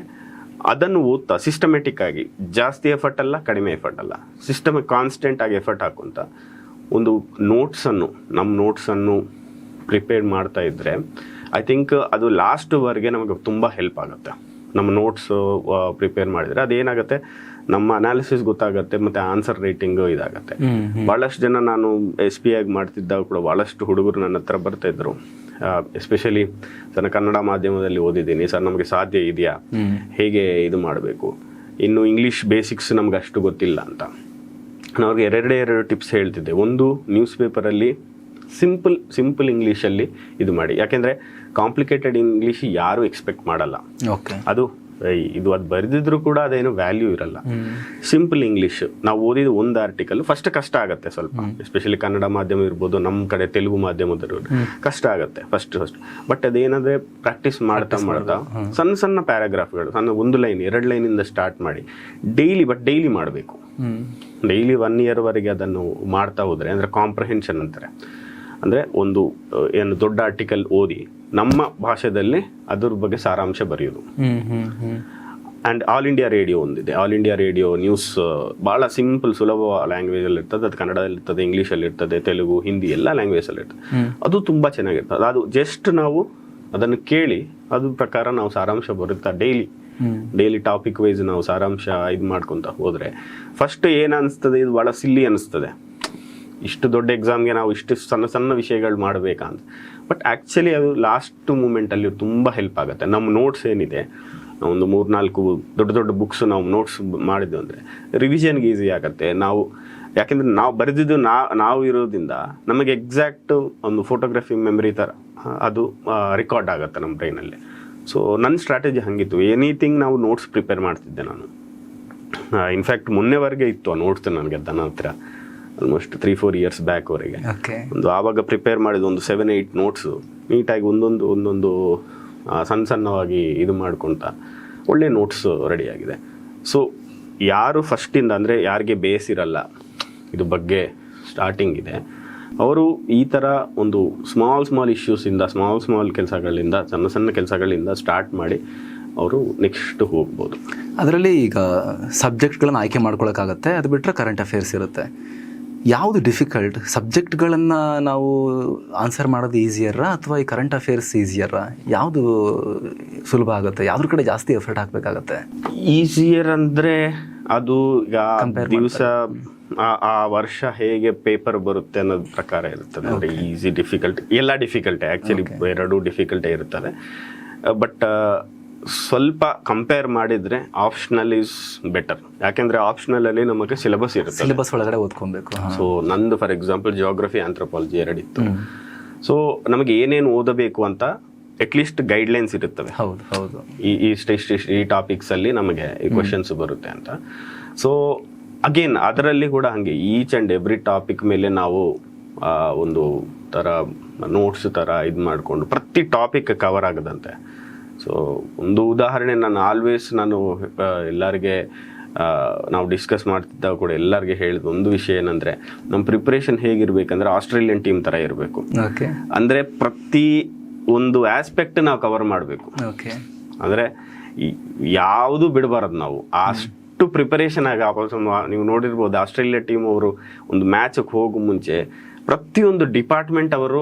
[SPEAKER 2] ಅದನ್ನು ಓದ್ತಾ ಸಿಸ್ಟಮೆಟಿಕ್ ಆಗಿ ಜಾಸ್ತಿ ಎಫರ್ಟ್ ಅಲ್ಲ ಕಡಿಮೆ ಎಫರ್ಟ್ ಅಲ್ಲ. ಸಿಸ್ಟಮ್ ಕಾನ್ಸ್ಟೆಂಟ್ ಆಗಿ ಎಫರ್ಟ್ ಹಾಕೊಂತ ಒಂದು ನೋಟ್ಸನ್ನು ನಮ್ಮ ನೋಟ್ಸನ್ನು ಪ್ರಿಪೇರ್ ಮಾಡ್ತಾ ಇದ್ದರೆ ಐ ಥಿಂಕ್ ಅದು ಲಾಸ್ಟ್ವರೆಗೆ ನಮಗೆ ತುಂಬ ಹೆಲ್ಪ್ ಆಗುತ್ತೆ. ನಮ್ಮ ನೋಟ್ಸ್ ಪ್ರಿಪೇರ್ ಮಾಡಿದರೆ ಅದೇನಾಗುತ್ತೆ ನಮ್ಮ ಅನಾಲಿಸಿಸ್ ಗೊತ್ತಾಗುತ್ತೆ ಮತ್ತು ಆನ್ಸರ್ ರೈಟಿಂಗ್ ಇದಾಗುತ್ತೆ. ಭಾಳಷ್ಟು ಜನ ನಾನು ಎಸ್ ಪಿ ಆಗಿ ಮಾಡ್ತಿದ್ದಾಗ ಕೂಡ ಭಾಳಷ್ಟು ಹುಡುಗರು ನನ್ನ ಹತ್ರ ಬರ್ತಾ ಇದ್ರು. ಎಸ್ಪೆಷಲಿ ಸರ್ ಕನ್ನಡ ಮಾಧ್ಯಮದಲ್ಲಿ ಓದಿದ್ದೀನಿ. ಸರ್ ನಮಗೆ ಸಾಧ್ಯ ಇದೆಯಾ? ಹೇಗೆ ಇದು ಮಾಡಬೇಕು? ಇನ್ನು ಇಂಗ್ಲೀಷ್ ಬೇಸಿಕ್ಸ್ ನಮ್ಗೆ ಅಷ್ಟು ಗೊತ್ತಿಲ್ಲ ಅಂತ. ನಾನು ಅವ್ರಿಗೆ ಎರಡೇ ಎರಡು ಟಿಪ್ಸ್ ಹೇಳ್ತಿದ್ದೆ. ಒಂದು ನ್ಯೂಸ್ ಪೇಪರಲ್ಲಿ ಸಿಂಪಲ್ ಸಿಂಪಲ್ ಇಂಗ್ಲೀಷಲ್ಲಿ ಇದು ಮಾಡಿ. ಯಾಕೆಂದರೆ ಕಾಂಪ್ಲಿಕೇಟೆಡ್ ಇಂಗ್ಲೀಷ್ ಯಾರೂ ಎಕ್ಸ್ಪೆಕ್ಟ್ ಮಾಡಲ್ಲ.
[SPEAKER 1] ಓಕೆ
[SPEAKER 2] ಅದು ಇದು ಅದು ಬರೆದಿದ್ರು ಕೂಡ ಅದೇನು ವ್ಯಾಲ್ಯೂ ಇರಲ್ಲ. ಸಿಂಪಲ್ ಇಂಗ್ಲೀಷ್ ನಾವು ಓದಿದ ಒಂದು ಆರ್ಟಿಕಲ್ ಫಸ್ಟ್ ಕಷ್ಟ ಆಗುತ್ತೆ ಸ್ವಲ್ಪ. ಎಸ್ಪೆಷಲಿ ಕನ್ನಡ ಮಾಧ್ಯಮ ಇರ್ಬೋದು ನಮ್ಮ ಕಡೆ ತೆಲುಗು ಮಾಧ್ಯಮದವರು ಕಷ್ಟ ಆಗುತ್ತೆ ಫಸ್ಟ್ ಫಸ್ಟ್ ಬಟ್ ಅದೇನಾದ್ರೆ ಪ್ರಾಕ್ಟೀಸ್ ಮಾಡ್ತಾ ಮಾಡ್ತಾ ಸಣ್ಣ ಸಣ್ಣ ಪ್ಯಾರಾಗ್ರಾಫ್ಗಳು ಸಣ್ಣ ಒಂದು ಲೈನ್ ಎರಡು ಲೈನಿಂದ ಸ್ಟಾರ್ಟ್ ಮಾಡಿ ಡೈಲಿ ಬಟ್ ಡೈಲಿ ಮಾಡಬೇಕು. ಡೈಲಿ ಒನ್ ಇಯರ್ವರೆಗೆ ಅದನ್ನು ಮಾಡ್ತಾ ಹೋದ್ರೆ ಅಂದರೆ ಕಾಂಪ್ರಹೆನ್ಷನ್ ಅಂತಾರೆ. ಅಂದರೆ ಒಂದು ಏನು ದೊಡ್ಡ ಆರ್ಟಿಕಲ್ ಓದಿ ನಮ್ಮ ಭಾಷೆದಲ್ಲಿ ಅದ್ರ ಬಗ್ಗೆ ಸಾರಾಂಶ ಬರೆಯೋದು. ಆ್ಯಂಡ್ ಆಲ್ ಇಂಡಿಯಾ ರೇಡಿಯೋ ಒಂದಿದೆ. ಆಲ್ ಇಂಡಿಯಾ ರೇಡಿಯೋ ನ್ಯೂಸ್ ಭಾಳ ಸಿಂಪಲ್ ಸುಲಭ ಲ್ಯಾಂಗ್ವೇಜಲ್ಲಿ ಇರ್ತದೆ ಅದು ಕನ್ನಡದಲ್ಲಿ ಇರ್ತದೆ ಇಂಗ್ಲೀಷಲ್ಲಿ ಇರ್ತದೆ ತೆಲುಗು ಹಿಂದಿ ಎಲ್ಲ ಲ್ಯಾಂಗ್ವೇಜಲ್ಲಿ ಇರ್ತದೆ ಅದು ತುಂಬ ಚೆನ್ನಾಗಿರ್ತದೆ. ಅದು ಜಸ್ಟ್ ನಾವು ಅದನ್ನು ಕೇಳಿ ಅದ್ರ ಪ್ರಕಾರ ನಾವು ಸಾರಾಂಶ ಬರುತ್ತಾ ಡೈಲಿ ಡೈಲಿ ಟಾಪಿಕ್ ವೈಸ್ ನಾವು ಸಾರಾಂಶ ಇದು ಮಾಡ್ಕೊತ ಹೋದರೆ ಫಸ್ಟ್ ಏನು ಅನಿಸ್ತದೆ? ಇದು ಭಾಳ ಸಿಲ್ಲಿ ಅನಿಸ್ತದೆ. ಇಷ್ಟು ದೊಡ್ಡ ಎಕ್ಸಾಮ್ಗೆ ನಾವು ಇಷ್ಟು ಸಣ್ಣ ಸಣ್ಣ ವಿಷಯಗಳು ಮಾಡ್ಬೇಕಂತ. ಬಟ್ ಆ್ಯಕ್ಚುಲಿ ಅದು ಲಾಸ್ಟ್ ಮೂಮೆಂಟಲ್ಲಿ ತುಂಬ ಹೆಲ್ಪ್ ಆಗುತ್ತೆ. ನಮ್ಮ ನೋಟ್ಸ್ ಏನಿದೆ ಒಂದು ಮೂರ್ನಾಲ್ಕು ದೊಡ್ಡ ದೊಡ್ಡ ಬುಕ್ಸ್ ನಾವು ನೋಟ್ಸ್ ಮಾಡಿದ್ದು ಅಂದರೆ ರಿವಿಷನ್ಗೆ ಈಸಿ ಆಗುತ್ತೆ. ನಾವು, ಯಾಕೆಂದರೆ ನಾವು ಬರೆದಿದ್ದು ನಾ, ನಾವು ಇರೋದ್ರಿಂದ ನಮಗೆ ಎಕ್ಸಾಕ್ಟ್ ಒಂದು ಫೋಟೋಗ್ರಫಿ ಮೆಮರಿ ಥರ ಅದು ರೆಕಾರ್ಡ್ ಆಗುತ್ತೆ ನಮ್ಮ ಬ್ರೈನಲ್ಲಿ ಸೊ ನನ್ನ ಸ್ಟ್ರಾಟಜಿ ಹಾಗಿತ್ತು. ಎನಿಥಿಂಗ್ ನಾವು ನೋಟ್ಸ್ ಪ್ರಿಪೇರ್ ಮಾಡ್ತಿದ್ದೆ ನಾನು. ಇನ್ಫ್ಯಾಕ್ಟ್ ಮೊನ್ನೆವರೆಗೆ ಇತ್ತು ಆ ನೋಟ್ಸ್ ನನಗೆ ನನ್ನ ಹತ್ರ. Almost three four years back
[SPEAKER 1] ವರೆಗೆ
[SPEAKER 2] ಒಂದು ಆವಾಗ ಪ್ರಿಪೇರ್ ಮಾಡಿದ ಒಂದು ಸೆವೆನ್ ಏಯ್ಟ್ ನೋಟ್ಸು ನೀಟಾಗಿ ಒಂದೊಂದು ಒಂದೊಂದು ಸಣ್ಣ ಸಣ್ಣವಾಗಿ ಇದು ಮಾಡ್ಕೊತ ಒಳ್ಳೆ ನೋಟ್ಸ್ ರೆಡಿಯಾಗಿದೆ ಸೊ ಯಾರು ಫಸ್ಟಿಂದ ಅಂದರೆ ಯಾರಿಗೆ ಬೇಸ್ ಇರಲ್ಲ ಇದು ಬಗ್ಗೆ ಸ್ಟಾರ್ಟಿಂಗ್ ಇದೆ. ಅವರು ಈ ಥರ ಒಂದು ಸ್ಮಾಲ್ ಸ್ಮಾಲ್ ಇಶ್ಯೂಸಿಂದ ಸ್ಮಾಲ್ ಸ್ಮಾಲ್ ಕೆಲಸಗಳಿಂದ ಸಣ್ಣ ಸಣ್ಣ ಕೆಲಸಗಳಿಂದ ಸ್ಟಾರ್ಟ್ ಮಾಡಿ ಅವರು ನೆಕ್ಸ್ಟ್ ಹೋಗ್ಬೋದು.
[SPEAKER 1] ಅದರಲ್ಲಿ ಈಗ ಸಬ್ಜೆಕ್ಟ್ಗಳನ್ನು ಆಯ್ಕೆ ಮಾಡ್ಕೊಳಕ್ಕಾಗತ್ತೆ ಅದು ಬಿಟ್ಟರೆ ಕರೆಂಟ್ ಅಫೇರ್ಸ್ ಇರುತ್ತೆ. ಯಾವುದು ಡಿಫಿಕಲ್ಟ್ ಸಬ್ಜೆಕ್ಟ್ಗಳನ್ನು ನಾವು ಆನ್ಸರ್ ಮಾಡೋದು ಈಸಿಯರ ಅಥವಾ ಈ ಕರೆಂಟ್ ಅಫೇರ್ಸ್ ಈಸಿಯರ ಯಾವುದು ಸುಲಭ ಆಗುತ್ತೆ? ಯಾವ್ದ್ರ ಕಡೆ ಜಾಸ್ತಿ ಎಫರ್ಟ್ ಹಾಕಬೇಕಾಗತ್ತೆ?
[SPEAKER 2] ಈಸಿಯರ್ ಅಂದರೆ ಅದು ಈಗ ದಿವಸ ಆ ವರ್ಷ ಹೇಗೆ ಪೇಪರ್ ಬರುತ್ತೆ ಅನ್ನೋದು ಪ್ರಕಾರ ಇರುತ್ತೆ ಅಂದರೆ ಈಸಿ ಡಿಫಿಕಲ್ಟ್ ಎಲ್ಲ ಡಿಫಿಕಲ್ಟೇ ಆ್ಯಕ್ಚುಲಿ ಎರಡೂ ಡಿಫಿಕಲ್ಟೇ ಇರ್ತದೆ ಬಟ್ ಸ್ವಲ್ಪ ಕಂಪೇರ್ ಮಾಡಿದ್ರೆ ಆಪ್ಷನಲ್ ಈಸ್ ಬೆಟರ್ ಯಾಕೆಂದ್ರೆ ಆಪ್ಷನಲ್ ಅಲ್ಲಿ ನಮಗೆ ಸಿಲೆಬಸ್ ಇರುತ್ತೆ
[SPEAKER 1] ಸಿಲೆಬಸ್ ಒಳಗಡೆ ಓದ್ಕೊಬೇಕು
[SPEAKER 2] ಸೊ ನಂದು ಫಾರ್ ಎಕ್ಸಾಂಪಲ್ ಜಿಯೋಗ್ರಫಿ ಆಂಥ್ರೋಪಾಲಜಿ ಎರಡಿತ್ತು. ಸೊ ನಮಗೆ ಏನೇನು ಓದಬೇಕು ಅಂತ ಅಟ್ಲೀಸ್ಟ್ ಗೈಡ್ಲೈನ್ಸ್ ಇರುತ್ತವೆ.
[SPEAKER 1] ಹೌದು ಹೌದು.
[SPEAKER 2] ಈ ಈ ಸ್ಟೇಜ್ ಈ ಟಾಪಿಕ್ಸ್ ಅಲ್ಲಿ ನಮಗೆ ಈ ಕ್ವಶನ್ಸ್ ಬರುತ್ತೆ ಅಂತ. ಸೊ ಅಗೇನ್ ಅದರಲ್ಲಿ ಕೂಡ ಹಂಗೆ ಈಚ್ ಆ್ಯಂಡ್ ಎವ್ರಿ ಟಾಪಿಕ್ ಮೇಲೆ ನಾವು ಒಂದು ಥರ ನೋಟ್ಸ್ ಥರ ಇದು ಮಾಡಿಕೊಂಡು ಪ್ರತಿ ಟಾಪಿಕ್ ಕವರ್ ಆಗದಂತೆ. ಸೊ ಒಂದು ಉದಾಹರಣೆ ನಾನು ಆಲ್ವೇಸ್ ನಾನು ಎಲ್ಲರಿಗೆ ನಾವು ಡಿಸ್ಕಸ್ ಮಾಡ್ತಿದ್ದಾಗ ಕೂಡ ಎಲ್ಲರಿಗೆ ಹೇಳಿದ ಒಂದು ವಿಷಯ ಏನಂದರೆ ನಮ್ಮ ಪ್ರಿಪ್ರೇಷನ್ ಹೇಗಿರ್ಬೇಕಂದ್ರೆ ಆಸ್ಟ್ರೇಲಿಯನ್ ಟೀಮ್ ಥರ ಇರಬೇಕು.
[SPEAKER 1] ಓಕೆ
[SPEAKER 2] ಅಂದರೆ ಪ್ರತಿ ಒಂದು ಆಸ್ಪೆಕ್ಟ್ ನಾವು ಕವರ್ ಮಾಡಬೇಕು.
[SPEAKER 1] ಓಕೆ
[SPEAKER 2] ಅಂದರೆ ಯಾವುದು ಬಿಡಬಾರದು ನಾವು. ಅಷ್ಟು ಪ್ರಿಪರೇಷನ್ ಆಗಿ ನೀವು ನೋಡಿರ್ಬೋದು ಆಸ್ಟ್ರೇಲಿಯಾ ಟೀಮ್ ಅವರು ಒಂದು ಮ್ಯಾಚಕ್ಕೆ ಹೋಗೋ ಮುಂಚೆ ಪ್ರತಿಯೊಂದು ಡಿಪಾರ್ಟ್ಮೆಂಟ್ ಅವರು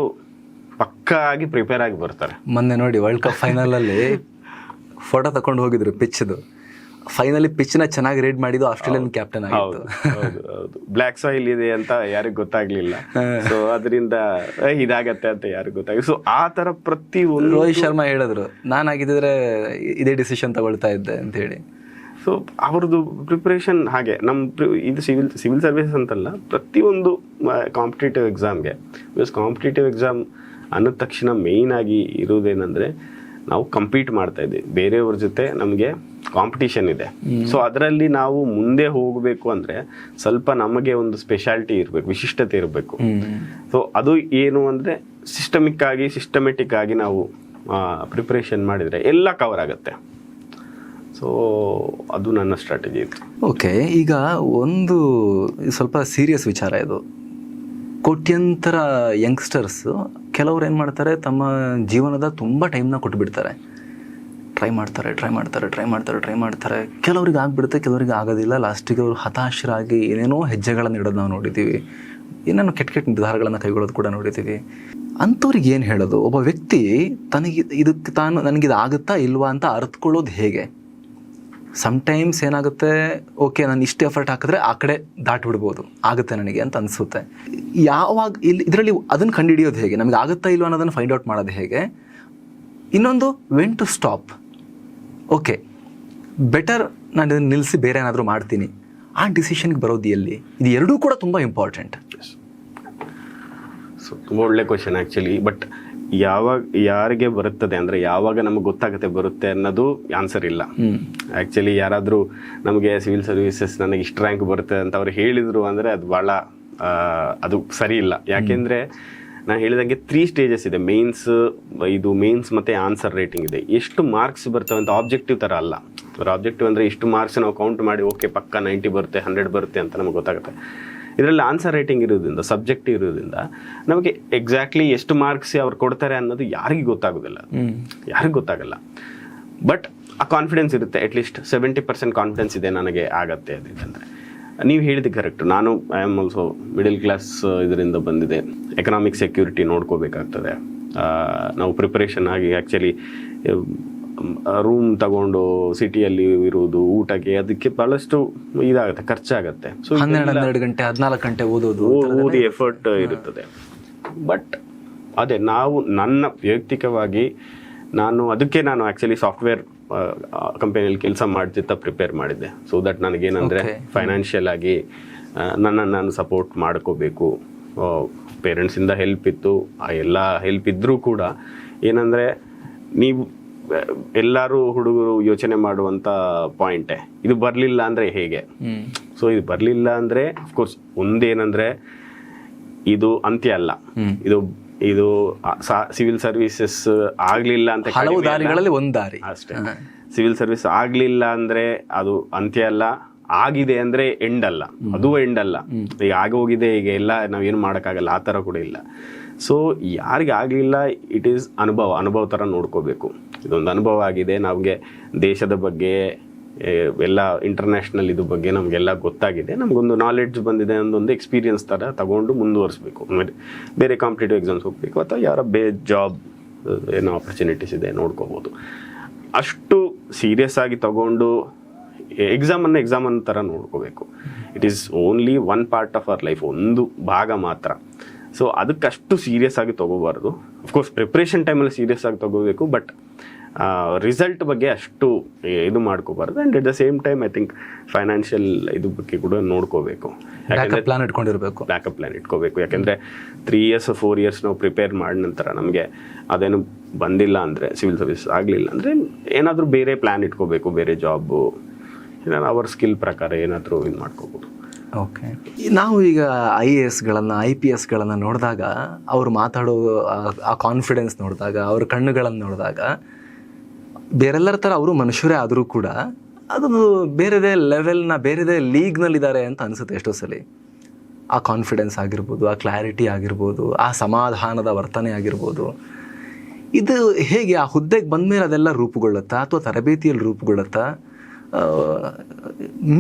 [SPEAKER 2] ಪಕ್ಕಾ ಆಗಿ ಪ್ರಿಪೇರ್ ಆಗಿ ಬರ್ತಾರೆ.
[SPEAKER 1] ಮೊನ್ನೆ ನೋಡಿ ವರ್ಲ್ಡ್ ಕಪ್ ಫೈನಲಲ್ಲಿ ಫೋಟೋ ತಕೊಂಡು ಹೋಗಿದ್ರು ಪಿಚ್ದು ಫೈನಲಿ ಪಿಚ್ನ ಚೆನ್ನಾಗಿ ರೀಡ್ ಮಾಡಿದ್ದು ಆಸ್ಟ್ರೇಲಿಯನ್ ಕ್ಯಾಪ್ಟನ್ ಆಗಿತ್ತು.
[SPEAKER 2] ಹೌದು ಬ್ಲ್ಯಾಕ್ ಸಾಯಿಲ್ ಇದೆ ಅಂತ ಯಾರಿಗೂ ಗೊತ್ತಾಗ್ಲಿಲ್ಲ. ಸೊ ಅದರಿಂದ ಇದಾಗತ್ತೆ ಅಂತ ಯಾರಿಗೂ ಗೊತ್ತಾಗ ಸೊ ಆ ಥರ ಪ್ರತಿ ಒಂದು
[SPEAKER 1] ರೋಹಿತ್ ಶರ್ಮಾ ಹೇಳಿದ್ರು ನಾನು ಆಗಿದ್ದರೆ ಇದೇ ಡಿಸಿಷನ್ ತಗೊಳ್ತಾ ಇದ್ದೆ ಅಂತ ಹೇಳಿ.
[SPEAKER 2] ಸೊ ಅವ್ರದ್ದು ಪ್ರಿಪ್ರೇಷನ್ ಹಾಗೆ. ನಮ್ಮ ಇದು ಸಿವಿಲ್ ಸಿವಿಲ್ ಸರ್ವಿಸಸ್ ಅಂತಲ್ಲ ಪ್ರತಿಯೊಂದು ಕಾಂಪಿಟೇಟಿವ್ ಎಕ್ಸಾಮ್ಗೆ ಬಿಕಾಸ್ ಕಾಂಪಿಟೇಟಿವ್ ಎಕ್ಸಾಮ್ ಅನ್ನದ ತಕ್ಷಣ ಮೇಯ್ನ್ ಆಗಿ ಇರೋದೇನೆಂದರೆ ನಾವು ಕಂಪೀಟ್ ಮಾಡ್ತಾ ಇದ್ದೀವಿ ಬೇರೆಯವ್ರ ಜೊತೆ ನಮಗೆ ಕಾಂಪಿಟಿಷನ್ ಇದೆ. ಸೊ ಅದರಲ್ಲಿ ನಾವು ಮುಂದೆ ಹೋಗಬೇಕು ಅಂದರೆ ಸ್ವಲ್ಪ ನಮಗೆ ಒಂದು ಸ್ಪೆಷಾಲಿಟಿ ಇರಬೇಕು ವಿಶಿಷ್ಟತೆ ಇರಬೇಕು. ಸೊ ಅದು ಏನು ಅಂದರೆ ಸಿಸ್ಟಮಿಕ್ ಆಗಿ ಸಿಸ್ಟಮೆಟಿಕ್ ಆಗಿ ನಾವು ಪ್ರಿಪ್ರೇಷನ್ ಮಾಡಿದರೆ ಎಲ್ಲ ಕವರ್ ಆಗುತ್ತೆ. ಸೊ ಅದು ನನ್ನ ಸ್ಟ್ರಾಟಜಿ ಇತ್ತು.
[SPEAKER 1] ಓಕೆ ಈಗ ಒಂದು ಸ್ವಲ್ಪ ಸೀರಿಯಸ್ ವಿಚಾರ ಇದು. ಕೋಟ್ಯಂತರ ಯಂಗ್ಸ್ಟರ್ಸ್ ಕೆಲವ್ರು ಏನು ಮಾಡ್ತಾರೆ, ತಮ್ಮ ಜೀವನದ ತುಂಬ ಟೈಮ್ನ ಕೊಟ್ಬಿಡ್ತಾರೆ. ಟ್ರೈ ಮಾಡ್ತಾರೆ ಟ್ರೈ ಮಾಡ್ತಾರೆ ಟ್ರೈ ಮಾಡ್ತಾರೆ ಟ್ರೈ ಮಾಡ್ತಾರೆ. ಕೆಲವ್ರಿಗೆ ಆಗಿಬಿಡುತ್ತೆ, ಕೆಲವರಿಗೆ ಆಗೋದಿಲ್ಲ. ಲಾಸ್ಟಿಗೆ ಅವರು ಹತಾಶರಾಗಿ ಏನೇನೋ ಹೆಜ್ಜೆಗಳನ್ನು ಇಡೋದು ನಾವು ನೋಡಿದ್ದೀವಿ ಏನೇನೋ ಕೆಟ್ಟ ಕೆಟ್ಟ ನಿರ್ಧಾರಗಳನ್ನು ಕೈಗೊಳ್ಳೋದು ಕೂಡ ನೋಡಿದ್ದೀವಿ ಅಂಥವ್ರಿಗೆ ಏನು ಹೇಳೋದು? ಒಬ್ಬ ವ್ಯಕ್ತಿ ತನಗೆ ಇದಕ್ಕೆ ತಾನು ನನಗಿದು ಆಗುತ್ತಾ ಇಲ್ವಾ ಅಂತ ಅರ್ಥಕೊಳ್ಳೋದು ಹೇಗೆ? ಸಮ್ಟೈಮ್ಸ್ ಏನಾಗುತ್ತೆ ಓಕೆ ನಾನು ಇಷ್ಟು ಎಫರ್ಟ್ ಹಾಕಿದ್ರೆ ಆ ಕಡೆ ದಾಟ್ಬಿಡ್ಬೋದು ಆಗುತ್ತೆ ನನಗೆ ಅಂತ ಅನಿಸುತ್ತೆ. ಯಾವಾಗ ಇಲ್ಲಿ ಇದರಲ್ಲಿ ಅದನ್ನು ಕಂಡುಹಿಡಿಯೋದು ಹೇಗೆ? ನಮಗೆ ಆಗುತ್ತಾ ಇಲ್ವ ಅನ್ನೋದನ್ನು ಫೈಂಡ್ ಔಟ್ ಮಾಡೋದು ಹೇಗೆ? ಇನ್ನೊಂದು when to stop okay better ನಾನು ಇದನ್ನು ನಿಲ್ಲಿಸಿ ಬೇರೆ ಏನಾದರೂ ಮಾಡ್ತೀನಿ. ಆ ಡಿಸಿಷನ್ಗೆ ಬರೋದು ಎಲ್ಲಿ? ಇದು ಎರಡೂ ಕೂಡ ತುಂಬ ಇಂಪಾರ್ಟೆಂಟ್
[SPEAKER 2] ಸೊ ತುಂಬ ಒಳ್ಳೆ ಕ್ವಶನ್ ಆ್ಯಕ್ಚುಲಿ ಬಟ್ ಯಾವಾಗ ಯಾರಿಗೆ ಬರುತ್ತದೆ ಅಂದರೆ ಯಾವಾಗ ನಮಗೆ ಗೊತ್ತಾಗುತ್ತೆ ಬರುತ್ತೆ ಅನ್ನೋದು ಆನ್ಸರ್ ಇಲ್ಲ. ಆ್ಯಕ್ಚುಲಿ ಯಾರಾದರೂ ನಮಗೆ ಸಿವಿಲ್ ಸರ್ವಿಸಸ್ ನನಗೆ ಇಷ್ಟು ರ್ಯಾಂಕ್ ಬರುತ್ತೆ ಅಂತ ಅವ್ರು ಹೇಳಿದರು ಅಂದರೆ ಅದು ಭಾಳ ಅದು ಸರಿ ಇಲ್ಲ. ಯಾಕೆಂದರೆ ನಾನು ಹೇಳಿದಂಗೆ ತ್ರೀ ಸ್ಟೇಜಸ್ ಇದೆ. ಮೇನ್ಸ್ ಇದು ಮೇನ್ಸ್ ಮತ್ತು ಆನ್ಸರ್ ರೇಟಿಂಗ್ ಇದೆ. ಎಷ್ಟು ಮಾರ್ಕ್ಸ್ ಬರ್ತವೆ ಅಂತ ಆಬ್ಜೆಕ್ಟಿವ್ ಥರ ಅಲ್ಲ. ಅವ್ರ ಆಬ್ಜೆಕ್ಟಿವ್ ಅಂದರೆ ಇಷ್ಟು ಮಾರ್ಕ್ಸ್ ನಾವು ಕೌಂಟ್ ಮಾಡಿ ಓಕೆ ಪಕ್ಕ ನೈಂಟಿ ಬರುತ್ತೆ ಹಂಡ್ರೆಡ್ ಬರುತ್ತೆ ಅಂತ ನಮ್ಗೆ ಗೊತ್ತಾಗುತ್ತೆ. ಇದರಲ್ಲಿ ಆನ್ಸರ್ ರೇಟಿಂಗ್ ಇರೋದ್ರಿಂದ ಸಬ್ಜೆಕ್ಟ್ ಇರೋದ್ರಿಂದ ನಮಗೆ ಎಕ್ಸಾಕ್ಟ್ಲಿ ಎಷ್ಟು ಮಾರ್ಕ್ಸ್ ಅವ್ರು ಕೊಡ್ತಾರೆ ಅನ್ನೋದು ಯಾರಿಗೂ ಗೊತ್ತಾಗೋದಿಲ್ಲ. ಯಾರಿಗೂ ಗೊತ್ತಾಗಲ್ಲ. ಬಟ್ ಆ ಕಾನ್ಫಿಡೆನ್ಸ್ ಇರುತ್ತೆ ಅಟ್ಲೀಸ್ಟ್ ಸೆವೆಂಟಿ ಪರ್ಸೆಂಟ್ ಕಾನ್ಫಿಡೆನ್ಸ್ ಇದೆ ನನಗೆ ಆಗತ್ತೆ ಅದಕ್ಕಂದರೆ ನೀವು ಹೇಳಿದ್ದು ಕರೆಕ್ಟ್ ನಾನು I am also middle class ಇದರಿಂದ ಬಂದಿದೆ. ಎಕನಾಮಿಕ್ ಸೆಕ್ಯೂರಿಟಿ ನೋಡ್ಕೋಬೇಕಾಗ್ತದೆ. ನಾವು ಪ್ರಿಪರೇಷನ್ ಆಗಿ ಆ್ಯಕ್ಚುಲಿ ರೂಮ್ ತಗೊಂಡು ಸಿಟಿಯಲ್ಲಿ ಇರುವುದು ಊಟಕ್ಕೆ ಅದಕ್ಕೆ ಬಹಳಷ್ಟು ಇದಾಗುತ್ತೆ ಖರ್ಚಾಗತ್ತೆ. ಸೊ
[SPEAKER 1] ಹನ್ನೆರಡು ಹನ್ನೆರಡು ಗಂಟೆ ಹದಿನಾಲ್ಕು ಗಂಟೆ ಓದೋದು
[SPEAKER 2] ಓದಿ ಎಫರ್ಟ್ ಇರುತ್ತದೆ. ಬಟ್ ಅದೇ ನಾವು ನನ್ನ ವೈಯಕ್ತಿಕವಾಗಿ ನಾನು ಅದಕ್ಕೆ ನಾನು ಆ್ಯಕ್ಚುಲಿ ಸಾಫ್ಟ್ವೇರ್ ಕಂಪನಿಯಲ್ಲಿ ಕೆಲಸ ಮಾಡ್ತಿತ್ತ ಪ್ರಿಪೇರ್ ಮಾಡಿದ್ದೆ. ಸೊ ದಟ್ ನನಗೇನಂದರೆ. ಫೈನಾನ್ಷಿಯಲ್ ಆಗಿ ನನ್ನನ್ನು ನಾನು ಸಪೋರ್ಟ್ ಮಾಡ್ಕೋಬೇಕು. ಪೇರೆಂಟ್ಸಿಂದ ಹೆಲ್ಪ್ ಇತ್ತು. ಆ ಎಲ್ಲ ಹೆಲ್ಪ್ ಇದ್ದರೂ ಕೂಡ ಏನಂದರೆ ನೀವು ಎಲ್ಲರೂ ಹುಡುಗರು ಯೋಚನೆ ಮಾಡುವಂಥ ಪಾಯಿಂಟೇ ಇದು ಬರಲಿಲ್ಲ ಅಂದ್ರೆ ಹೇಗೆ? ಸೊ ಇದು ಬರಲಿಲ್ಲ ಅಂದ್ರೆ ಅಫ್ಕೋರ್ಸ್ ಒಂದೇನಂದ್ರೆ ಇದು ಅಂತ್ಯ ಅಲ್ಲ. ಇದು ಇದು ಸಿವಿಲ್ ಸರ್ವಿಸಸ್ ಆಗಲಿಲ್ಲ ಅಂತ
[SPEAKER 1] ಹಲವು. ದಾರಿಗಳಲ್ಲಿ ಒಂದು ದಾರಿ.
[SPEAKER 2] ಅಷ್ಟೇ. ಸಿವಿಲ್ ಸರ್ವಿಸ್ ಆಗಲಿಲ್ಲ ಅಂದ್ರೆ ಅದು ಅಂತ್ಯ ಅಲ್ಲ. ಆಗಿದೆ ಅಂದ್ರೆ ಎಂಡ್ ಅಲ್ಲ. ಅದು ಎಂಡ್ ಅಲ್ಲ. ಈಗ ಆಗೋಗಿದೆ ಈಗ ಎಲ್ಲ ನಾವೇನು ಮಾಡೋಕ್ಕಾಗಲ್ಲ ಆ ತರ ಕೂಡ ಇಲ್ಲ. ಸೊ ಯಾರಿಗೆ ಆಗಲಿಲ್ಲ ಇಟ್ ಈಸ್ ಅನುಭವ ಅನುಭವ ತರ ನೋಡ್ಕೋಬೇಕು. ಇದೊಂದು ಅನುಭವ ಆಗಿದೆ. ನಮಗೆ ದೇಶದ ಬಗ್ಗೆ ಎಲ್ಲ ಇಂಟರ್ನ್ಯಾಷನಲ್ ಇದು ಬಗ್ಗೆ ನಮಗೆಲ್ಲ ಗೊತ್ತಾಗಿದೆ. ನಮಗೊಂದು ನಾಲೆಡ್ಜ್ ಬಂದಿದೆ ಅನ್ನೊಂದು ಎಕ್ಸ್ಪೀರಿಯನ್ಸ್ ಥರ ತಗೊಂಡು ಮುಂದುವರಿಸ್ಬೇಕು. ಬೇರೆ ಕಾಂಪಿಟೇಟಿವ್ ಎಕ್ಸಾಮ್ಸ್ ಹೋಗಬೇಕು ಅಥವಾ ಯಾರ ಬೇ ಜಾಬ್ ಏನೋ ಆಪರ್ಚುನಿಟೀಸ್ ಇದೆ ನೋಡ್ಕೋಬೋದು. ಅಷ್ಟು ಸೀರಿಯಸ್ ಆಗಿ ತಗೊಂಡು ಎಕ್ಸಾಮನ್ನು ಎಕ್ಸಾಮ್ ಅನ್ನೋ ಥರ ನೋಡ್ಕೋಬೇಕು. It is only one part of our life ಒಂದು ಭಾಗ ಮಾತ್ರ. ಸೊ ಅದಕ್ಕಷ್ಟು ಸೀರಿಯಸ್ ಆಗಿ ತಗೋಬಾರ್ದು. ಅಫ್ಕೋರ್ಸ್ ಪ್ರಿಪ್ರೇಷನ್ ಟೈಮಲ್ಲಿ ಸೀರಿಯಸ್ ಆಗಿ ತಗೋಬೇಕು ಬಟ್ ರಿಸಲ್ಟ್ ಬಗ್ಗೆ ಅಷ್ಟು ಇದು ಮಾಡ್ಕೋಬಾರ್ದು. And at the same time I think financial ಇದು ಬಗ್ಗೆ ಕೂಡ ನೋಡ್ಕೋಬೇಕು.
[SPEAKER 1] ಪ್ಲಾನ್ ಇಟ್ಕೊಂಡಿರಬೇಕು.
[SPEAKER 2] ಬ್ಯಾಕಪ್ ಪ್ಲಾನ್ ಇಟ್ಕೋಬೇಕು. ಯಾಕೆಂದರೆ ತ್ರೀ ಇಯರ್ಸ್ ಫೋರ್ ಇಯರ್ಸ್ ನಾವು ಪ್ರಿಪೇರ್ ಮಾಡಿದ ನಂತರ ನಮಗೆ ಅದೇನು ಬಂದಿಲ್ಲ ಅಂದರೆ ಸಿವಿಲ್ ಸರ್ವಿಸ್ ಆಗಲಿಲ್ಲ ಅಂದರೆ ಏನಾದರೂ ಬೇರೆ ಪ್ಲ್ಯಾನ್ ಇಟ್ಕೋಬೇಕು ಬೇರೆ ಜಾಬು ಏನಾದ್ರು ಅವರ ಸ್ಕಿಲ್ ಪ್ರಕಾರ ಏನಾದರೂ ಇದು ಮಾಡ್ಕೋಬೋದು.
[SPEAKER 1] ಓಕೆ ನಾವು ಈಗ ಐ ಎ ಎಸ್ಗಳನ್ನು ಐ ಪಿ ಎಸ್ಗಳನ್ನು ನೋಡಿದಾಗ ಅವ್ರು ಮಾತಾಡೋ ಆ ಕಾನ್ಫಿಡೆನ್ಸ್ ನೋಡಿದಾಗ ಅವ್ರ ಕಣ್ಣುಗಳನ್ನು ನೋಡಿದಾಗ ಬೇರೆಲ್ಲರ ಥರ ಅವರು ಮನುಷ್ಯರೇ ಆದರೂ ಕೂಡ ಅದೊಂದು ಬೇರೆದೇ ಲೆವೆಲ್ನ ಬೇರೆದೇ ಲೀಗ್ನಲ್ಲಿದ್ದಾರೆ ಅಂತ ಅನಿಸುತ್ತೆ ಎಷ್ಟೋ ಸಲ. ಆ ಕಾನ್ಫಿಡೆನ್ಸ್ ಆಗಿರ್ಬೋದು, ಆ ಕ್ಲಾರಿಟಿ ಆಗಿರ್ಬೋದು, ಆ ಸಮಾಧಾನದ ವರ್ತನೆ ಆಗಿರ್ಬೋದು. ಇದು ಹೇಗೆ ಆ ಹುದ್ದೆಗೆ ಬಂದಮೇಲೆ ಅದೆಲ್ಲ ರೂಪುಗೊಳ್ಳುತ್ತಾ ಅಥವಾ ತರಬೇತಿಯಲ್ಲಿ ರೂಪುಗೊಳ್ಳುತ್ತಾ?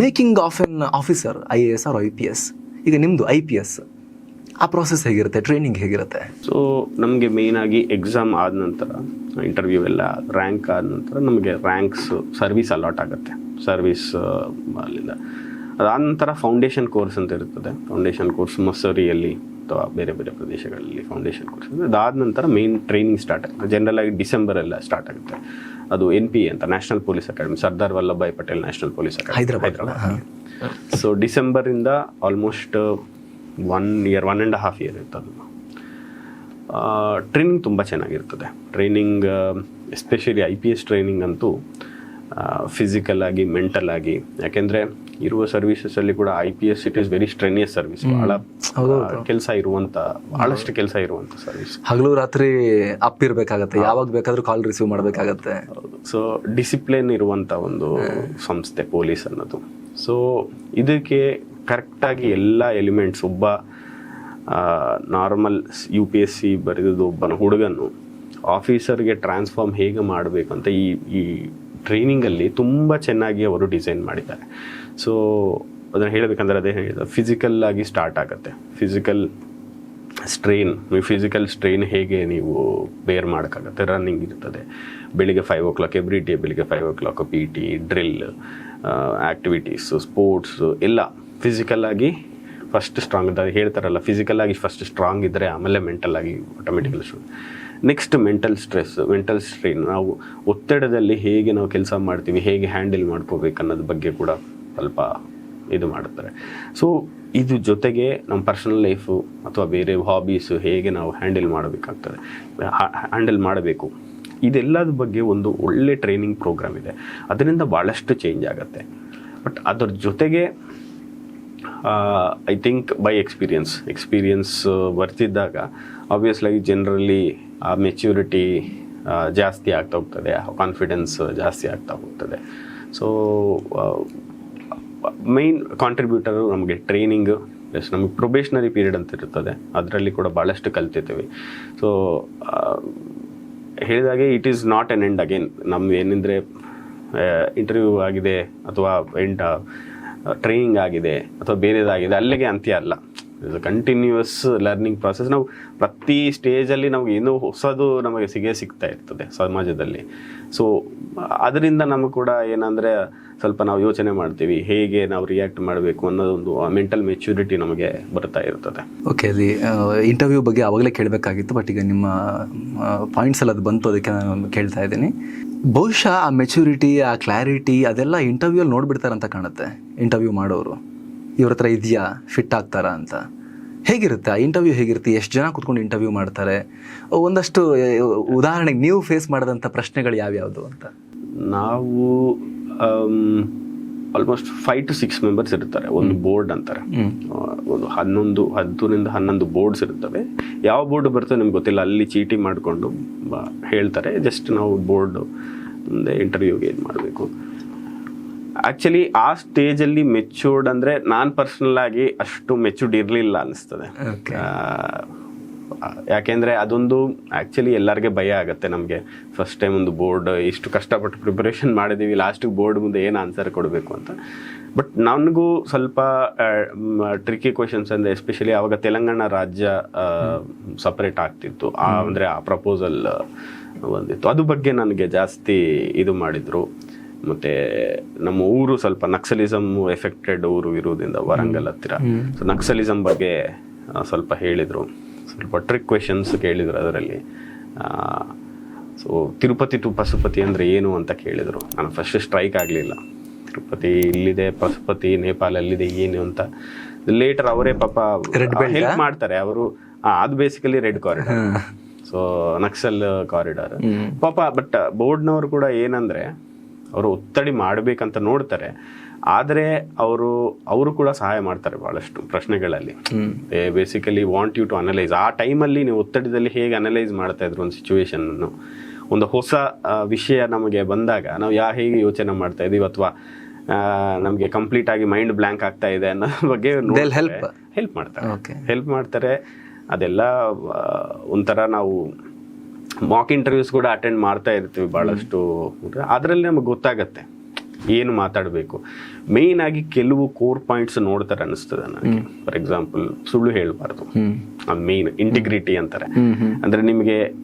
[SPEAKER 1] Making of an officer I A S or I P S ಈಗ ನಿಮ್ಮದು ಐ ಪಿ ಎಸ್ ಆ ಪ್ರಾಸೆಸ್ ಹೇಗಿರುತ್ತೆ? ಟ್ರೈನಿಂಗ್ ಹೇಗಿರುತ್ತೆ?
[SPEAKER 2] ಸೊ ನಮಗೆ ಮೇಯ್ನಾಗಿ ಎಕ್ಸಾಮ್ ಆದ ನಂತರ ಇಂಟರ್ವ್ಯೂ ಎಲ್ಲ ರ್ಯಾಂಕ್ ಆದ ನಂತರ ನಮಗೆ ರ್ಯಾಂಕ್ಸ್ ಸರ್ವಿಸ್ ಅಲಾಟ್ ಆಗುತ್ತೆ. ಸರ್ವಿಸ್ ಅಲ್ಲಿಂದ. ಅದಾದ ನಂತರ ಫೌಂಡೇಶನ್ ಕೋರ್ಸ್ ಅಂತ ಇರ್ತದೆ. ಫೌಂಡೇಶನ್ ಕೋರ್ಸ್ ಮಸೂರಿಯಲ್ಲಿ ಅಥವಾ ಬೇರೆ ಬೇರೆ ಪ್ರದೇಶಗಳಲ್ಲಿ ಫೌಂಡೇಶನ್ ಕೋರ್ಸ್ ಅದಾದ ನಂತರ ಮೇನ್ ಟ್ರೈನಿಂಗ್ ಸ್ಟಾರ್ಟ್ ಆಗುತ್ತೆ. ಜನರಲ್ ಆಗಿ ಡಿಸೆಂಬರ್ ಎಲ್ಲ ಸ್ಟಾರ್ಟ್ ಆಗುತ್ತೆ. ಅದು ಎನ್ ಪಿ ಅಂತ national police academy Sardar Vallabhbhai Patel national police academy
[SPEAKER 1] Hyderabad
[SPEAKER 2] so ಡಿಸೆಂಬರಿಂದ almost one year one and half year ಇರ್ತದೆ ಟ್ರೈನಿಂಗ್ ತುಂಬ ಚೆನ್ನಾಗಿರ್ತದೆ. Training especially I P S training ಅಂತೂ ಫಿಸಿಕಲ್ ಆಗಿ ಮೆಂಟಲ್ ಆಗಿ ಯಾಕೆಂದರೆ ಇರುವ ಸರ್ವಿಸಸಲ್ಲಿ ಕೂಡ I P S it is very strenuous service ಬಹಳ ಕೆಲಸ ಇರುವಂತ ಬಹಳಷ್ಟು ಕೆಲಸ ಇರುವಂತ ಸರ್ವಿಸ್
[SPEAKER 1] ಹಗಲು ರಾತ್ರಿ ಅಪ್ ಇರಬೇಕಾಗತ್ತೆ. ಯಾವಾಗ ಬೇಕಾದರೂ ಕಾಲ್ ರಿಸೀವ್ ಮಾಡಬೇಕಾಗತ್ತೆ.
[SPEAKER 2] ಸೊ ಡಿಸಿಪ್ಲಿನ್ ಇರುವಂತ ಒಂದು ಸಂಸ್ಥೆ ಪೊಲೀಸ್ ಅನ್ನೋದು. ಸೊ ಇದಕ್ಕೆ ಕರೆಕ್ಟಾಗಿ ಎಲ್ಲ ಎಲಿಮೆಂಟ್ಸ್, ಒಬ್ಬ normal U P S C ಬರೆದಿದ್ದು ಒಬ್ಬನ ಹುಡುಗನು ಆಫೀಸರ್ಗೆ ಟ್ರಾನ್ಸ್ಫಾರ್ಮ್ ಹೇಗೆ ಮಾಡಬೇಕು ಅಂತ ಈ ಈ ಟ್ರೈನಿಂಗಲ್ಲಿ ತುಂಬ ಚೆನ್ನಾಗಿ ಅವರು ಡಿಸೈನ್ ಮಾಡಿದ್ದಾರೆ. ಸೊ, ಅದನ್ನು ಹೇಳಬೇಕಂದ್ರೆ ಅದೇ ಹೇಳಿದ ಫಿಸಿಕಲ್ ಆಗಿ ಸ್ಟಾರ್ಟ್ ಆಗುತ್ತೆ. ಫಿಸಿಕಲ್ ಸ್ಟ್ರೈನ್ ನೀವು ಫಿಸಿಕಲ್ ಸ್ಟ್ರೈನ್ ಹೇಗೆ ನೀವು ಬೇರ್ ಮಾಡೋಕ್ಕಾಗತ್ತೆ? ರನ್ನಿಂಗ್ ಇರ್ತದೆ. ಬೆಳಿಗ್ಗೆ five o'clock every day ಬೆಳಿಗ್ಗೆ five o'clock P T drill activities sports ಎಲ್ಲ. ಫಿಸಿಕಲ್ ಆಗಿ ಫಸ್ಟ್ ಸ್ಟ್ರಾಂಗ್ ಇದ್ದಾರೆ. ಹೇಳ್ತಾರಲ್ಲ ಫಿಸಿಕಲ್ ಆಗಿ ಫಸ್ಟ್ ಸ್ಟ್ರಾಂಗ್ ಇದ್ದರೆ ಆಮೇಲೆ ಮೆಂಟಲ್ ಆಗಿ ಆಟೋಮೆಟಿಕಲಿ ಶು next mental stress mental strain ನಾವು ಒತ್ತಡದಲ್ಲಿ ಹೇಗೆ ನಾವು ಕೆಲಸ ಮಾಡ್ತೀವಿ, ಹೇಗೆ ಹ್ಯಾಂಡಲ್ ಮಾಡ್ಕೋಬೇಕು ಅನ್ನೋದ್ರ ಬಗ್ಗೆ ಕೂಡ ಸ್ವಲ್ಪ ಇದು ಮಾಡ್ತಾರೆ ಸೊ ಇದು ಜೊತೆಗೆ ನಮ್ಮ ಪರ್ಸನಲ್ ಲೈಫು ಅಥವಾ ಬೇರೆ ಹಾಬೀಸು ಹೇಗೆ ನಾವು ಹ್ಯಾಂಡಲ್ ಮಾಡಬೇಕಾಗ್ತದೆ. ಹ್ಯಾಂಡಲ್ ಮಾಡಬೇಕು. ಇದೆಲ್ಲದ ಬಗ್ಗೆ ಒಂದು ಒಳ್ಳೆ ಟ್ರೈನಿಂಗ್ ಪ್ರೋಗ್ರಾಮ್ ಇದೆ. ಅದರಿಂದ ಭಾಳಷ್ಟು ಚೇಂಜ್ ಆಗುತ್ತೆ. ಬಟ್ ಅದರ ಜೊತೆಗೆ I think by experience experience ಬರ್ತಿದ್ದಾಗ ಆಬ್ವಿಯಸ್ಲಾಗಿ ಜನರಲ್ಲಿ ಆ ಮೆಚ್ಯೂರಿಟಿ ಜಾಸ್ತಿ ಆಗ್ತಾ ಹೋಗ್ತದೆ. ಕಾನ್ಫಿಡೆನ್ಸ್ ಜಾಸ್ತಿ ಆಗ್ತಾ ಹೋಗ್ತದೆ. ಸೊ ಮೈನ್ ಕಾಂಟ್ರಿಬ್ಯೂಟರು ನಮಗೆ ಟ್ರೈನಿಂಗು ಪ್ಲಸ್ ನಮಗೆ ಪ್ರೊಬೇಷನರಿ ಪೀರಿಯಡ್ ಅಂತ ಇರ್ತದೆ. ಅದರಲ್ಲಿ ಕೂಡ ಭಾಳಷ್ಟು ಕಲ್ತಿರ್ತೀವಿ ಸೊ ಹೇಳಿದಾಗೆ it is not an end again ನಮ್ದು ಏನಂದರೆ ಇಂಟರ್ವ್ಯೂ ಆಗಿದೆ ಅಥವಾ ಎಂಟ ಟ್ರೈನಿಂಗ್ ಆಗಿದೆ ಅಥವಾ ಬೇರೆದಾಗಿದೆ, ಅಲ್ಲಿಗೆ ಅಂತ್ಯ ಅಲ್ಲ. ಕಂಟಿನ್ಯೂಯಸ್ ಲರ್ನಿಂಗ್ ಪ್ರಾಸೆಸ್ ನಾವು ಪ್ರತಿ ಸ್ಟೇಜಲ್ಲಿ ನಮಗೆ ಏನೋ ಹೊಸದು ನಮಗೆ ಸಿಗೇ ಸಿಗ್ತಾ ಇರ್ತದೆ ಸಮಾಜದಲ್ಲಿ. ಸೊ ಅದರಿಂದ ನಮಗೆ ಕೂಡ ಏನಂದರೆ ಸ್ವಲ್ಪ ನಾವು ಯೋಚನೆ ಮಾಡ್ತೀವಿ, ಹೇಗೆ ನಾವು ರಿಯಾಕ್ಟ್ ಮಾಡಬೇಕು ಅನ್ನೋದೊಂದು ಮೆಂಟಲ್ ಮೆಚ್ಯೂರಿಟಿ ನಮಗೆ ಬರ್ತಾ ಇರ್ತದೆ.
[SPEAKER 1] ಓಕೆ ಅಲ್ಲಿ ಇಂಟರ್ವ್ಯೂ ಬಗ್ಗೆ ಆವಾಗಲೇ ಕೇಳಬೇಕಾಗಿತ್ತು ಬಟ್ ಈಗ ನಿಮ್ಮ ಪಾಯಿಂಟ್ಸ್ ಎಲ್ಲ ಅದು ಬಂತು, ಅದಕ್ಕೆ ನಾನು ಕೇಳ್ತಾ ಇದ್ದೀನಿ. ಬಹುಶಃ ಆ ಮೆಚುರಿಟಿ ಆ ಕ್ಲಾರಿಟಿ ಅದೆಲ್ಲ ಇಂಟರ್ವ್ಯೂ ನೋಡ್ಬಿಡ್ತಾರಂತ ಕಾಣುತ್ತೆ. ಇಂಟರ್ವ್ಯೂ ಮಾಡೋರು. ಇವ್ರ ಹತ್ರ ಇದೆಯಾ? ಫಿಟ್ ಆಗ್ತಾರಾ ಅಂತ. ಹೇಗಿರುತ್ತೆ? ಆ ಇಂಟರ್ವ್ಯೂ ಹೇಗಿರುತ್ತೆ? ಎಷ್ಟು ಜನ ಕುತ್ಕೊಂಡು ಇಂಟರ್ವ್ಯೂ ಮಾಡ್ತಾರೆ? ಒಂದಷ್ಟು ಉದಾಹರಣೆಗೆ ನೀವು ಫೇಸ್ ಮಾಡಿದಂಥ ಪ್ರಶ್ನೆಗಳು ಯಾವ್ಯಾವುದು ಅಂತ?
[SPEAKER 2] ನಾವು almost five to six members ಇರ್ತಾರೆ ಒಂದು ಬೋರ್ಡ್ ಅಂತಾರೆ. ಒಂದು ಹನ್ನೊಂದು ಹತ್ತರಿಂದ ಹನ್ನೊಂದು ಬೋರ್ಡ್ಸ್ ಇರ್ತವೆ ಯಾವ ಬೋರ್ಡ್ ಬರ್ತದೆ ನಿಮ್ಗೆ ಗೊತ್ತಿಲ್ಲ. ಅಲ್ಲಿ ಚೀಟಿ ಮಾಡಿಕೊಂಡು ಹೇಳ್ತಾರೆ. ಜಸ್ಟ್ ನಾವು ಬೋರ್ಡ್ ಮುಂದೆ ಇಂಟರ್ವ್ಯೂಗೆ ಏನು ಮಾಡಬೇಕು. ಆ್ಯಕ್ಚುಲಿ ಆ ಸ್ಟೇಜಲ್ಲಿ ಮೆಚ್ಯೂರ್ಡ್ ಅಂದರೆ ನಾನು ಪರ್ಸ್ನಲ್ ಆಗಿ ಅಷ್ಟು ಮೆಚ್ಯೂರ್ಡ್ ಇರಲಿಲ್ಲ ಅನಿಸ್ತದೆ. ಯಾಕೆಂದ್ರೆ ಅದೊಂದು ಆ್ಯಕ್ಚುಲಿ ಎಲ್ಲರಿಗೆ ಭಯ ಆಗುತ್ತೆ ನಮಗೆ. ಫಸ್ಟ್ ಟೈಮ್ ಒಂದು ಬೋರ್ಡ್ ಇಷ್ಟು ಕಷ್ಟಪಟ್ಟು ಪ್ರಿಪರೇಷನ್ ಮಾಡಿದ್ದೀವಿ ಲಾಸ್ಟಿಗೆ ಬೋರ್ಡ್ ಮುಂದೆ ಏನು ಆನ್ಸರ್ ಕೊಡಬೇಕು ಅಂತ. ಬಟ್ ನನಗೂ ಸ್ವಲ್ಪ ಟ್ರಿಕಿ ಕ್ವಶನ್ಸ್ ಅಂದರೆ ಎಸ್ಪೆಷಲಿ ಆವಾಗ ತೆಲಂಗಾಣ ರಾಜ್ಯ ಸಪ್ರೇಟ್ ಆಗ್ತಿತ್ತು. ಆ ಅಂದರೆ ಆ ಪ್ರಪೋಸಲ್ ಬಂದಿತ್ತು. ಅದ್ರ ಬಗ್ಗೆ ನನಗೆ ಜಾಸ್ತಿ ಇದು ಮಾಡಿದರು. ಮತ್ತು ನಮ್ಮ ಊರು ಸ್ವಲ್ಪ ನಕ್ಸಲಿಸಮ್ ಎಫೆಕ್ಟೆಡ್ ಊರು ಇರುವುದರಿಂದ ವರಂಗಲ್ ಹತ್ತಿರ. ಸೊ ನಕ್ಸಲಿಸಮ್ ಬಗ್ಗೆ ಸ್ವಲ್ಪ ಹೇಳಿದರು. ಸ್ವಲ್ಪ ಟ್ರಿಕ್ ಕ್ವೆಶನ್ಸ್ ಕೇಳಿದರು ಅದರಲ್ಲಿ. ಸೊ ತಿರುಪತಿ ಟು ಪಶುಪತಿ ಅಂದರೆ ಏನು ಅಂತ ಕೇಳಿದರು. ನಾನು ಫಸ್ಟ್ ಸ್ಟ್ರೈಕ್ ಆಗಲಿಲ್ಲ. ತಿರುಪತಿ ಇಲ್ಲಿದೆ ಪಶುಪತಿ ನೇಪಾಳಲ್ಲಿದೆ ಏನು ಅಂತ. ಲೇಟರ್ ಅವರೇ ಪಾಪ ಹೆಲ್ಪ್ ಮಾಡ್ತಾರೆ. ಅವರು ಅದು basically red corridor so Naxal corridor ಪಾಪ ಬಟ್ ಬೋರ್ಡ್ನವರು ಕೂಡ ಏನಂದ್ರೆ ಅವರು ಒತ್ತಡಿ ಮಾಡಬೇಕಂತ ನೋಡ್ತಾರೆ. ಆದರೆ ಅವರು ಅವರು ಕೂಡ ಸಹಾಯ ಮಾಡ್ತಾರೆ ಬಹಳಷ್ಟು ಪ್ರಶ್ನೆಗಳಲ್ಲಿ. Basically want you to analyse ಆ ಟೈಮಲ್ಲಿ ನೀವು ಒತ್ತಡದಲ್ಲಿ ಹೇಗೆ ಅನಲೈಸ್ ಮಾಡ್ತಾ ಇದ್ರು ಒಂದು ಸಿಚುವೇಶನನ್ನು ಒಂದು ಹೊಸ ವಿಷಯ ನಮಗೆ ಬಂದಾಗ ನಾವು ಯಾ ಹೇಗೆ ಯೋಚನೆ ಮಾಡ್ತಾ ಇದೀವಿ ಅಥವಾ ನಮಗೆ ಕಂಪ್ಲೀಟ್ ಆಗಿ ಮೈಂಡ್ ಬ್ಲ್ಯಾಂಕ್ ಆಗ್ತಾ ಇದೆ ಅನ್ನೋ ಬಗ್ಗೆ
[SPEAKER 1] ಹೆಲ್ಪ್
[SPEAKER 2] ಹೆಲ್ಪ್ ಮಾಡ್ತಾರೆ. ಹೆಲ್ಪ್ ಮಾಡ್ತಾರೆ. ಅದೆಲ್ಲ ಒಂಥರ ನಾವು ಮಾಕ್ ಇಂಟರ್ವ್ಯೂಸ್ ಕೂಡ ಅಟೆಂಡ್ ಮಾಡ್ತಾ ಇರ್ತೀವಿ ಭಾಳಷ್ಟು ಅದರಲ್ಲಿ ನಮಗೆ ಗೊತ್ತಾಗತ್ತೆ. ಏನು ಮಾತಾಡಬೇಕು? ಆಗಿ ಕೆಲವು ಕೋರ್ ಪಾಯಿಂಟ್ಸ್ ನೋಡ್ತಾರೆ ಅನಿಸ್ತದೆ ನನಗೆ. ಫಾರ್ ಎಕ್ಸಾಂಪಲ್ ಸುಳ್ಳು ಹೇಳಬಾರ್ದು. ಆ ಮೇಯ್ನ್ ಇಂಟಿಗ್ರಿಟಿ ಅಂತಾರೆ. ಅಂದ್ರೆ ನಿಮಗೆ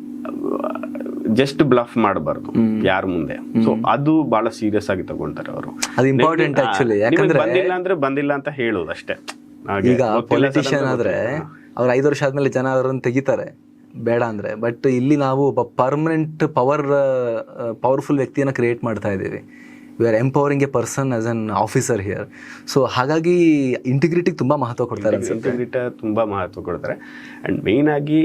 [SPEAKER 2] ಜಸ್ಟ್ ಬ್ಲಫ್ ಮಾಡಬಾರ್ದು ಯಾರ ಮುಂದೆ. ಸೊ ಅದು ಬಹಳ ಸೀರಿಯಸ್ ಆಗಿ ತಗೊಂತಾರೆ ಅವರು.
[SPEAKER 1] ಅದು ಇಂಪಾರ್ಟೆಂಟ್ ಆಕ್ಚುಲಿ ಯಾಕಂದ್ರೆ-
[SPEAKER 2] ಬಂದಿಲ್ಲ ಅಂದ್ರೆ ಬಂದಿಲ್ಲ ಅಂತ ಹೇಳೋದು ಅಷ್ಟೇ.
[SPEAKER 1] ಈಗ ಪೊಲಿಟಿಷಿಯನ್ ಆದ್ರೆ ಅವ್ರು ಐದು ವರ್ಷ ಆದ್ಮೇಲೆ ಜನ ಅವರನ್ನು ತೆಗಿತಾರೆ. ಬೇಡ ಅಂದ್ರೆ. ಬಟ್ ಇಲ್ಲಿ ನಾವು ಒಬ್ಬ ಪರ್ಮನೆಂಟ್ ಪವರ್ ಪವರ್ಫುಲ್ ವ್ಯಕ್ತಿಯನ್ನ ಕ್ರಿಯೇಟ್ ಮಾಡ್ತಾ ಇದ್ದೀವಿ. We are empowering a person as an officer here so ಹಾಗಾಗಿ ಇಂಟಿಗ್ರಿಟಿಗೆ ತುಂಬ ಮಹತ್ವ ಕೊಡ್ತಾರೆ
[SPEAKER 2] ಇಂಟಿಗ್ರಿಟ ತುಂಬ ಮಹತ್ವ ಕೊಡ್ತಾರೆ. ಆ್ಯಂಡ್ ಮೇಯ್ನ್ ಆಗಿ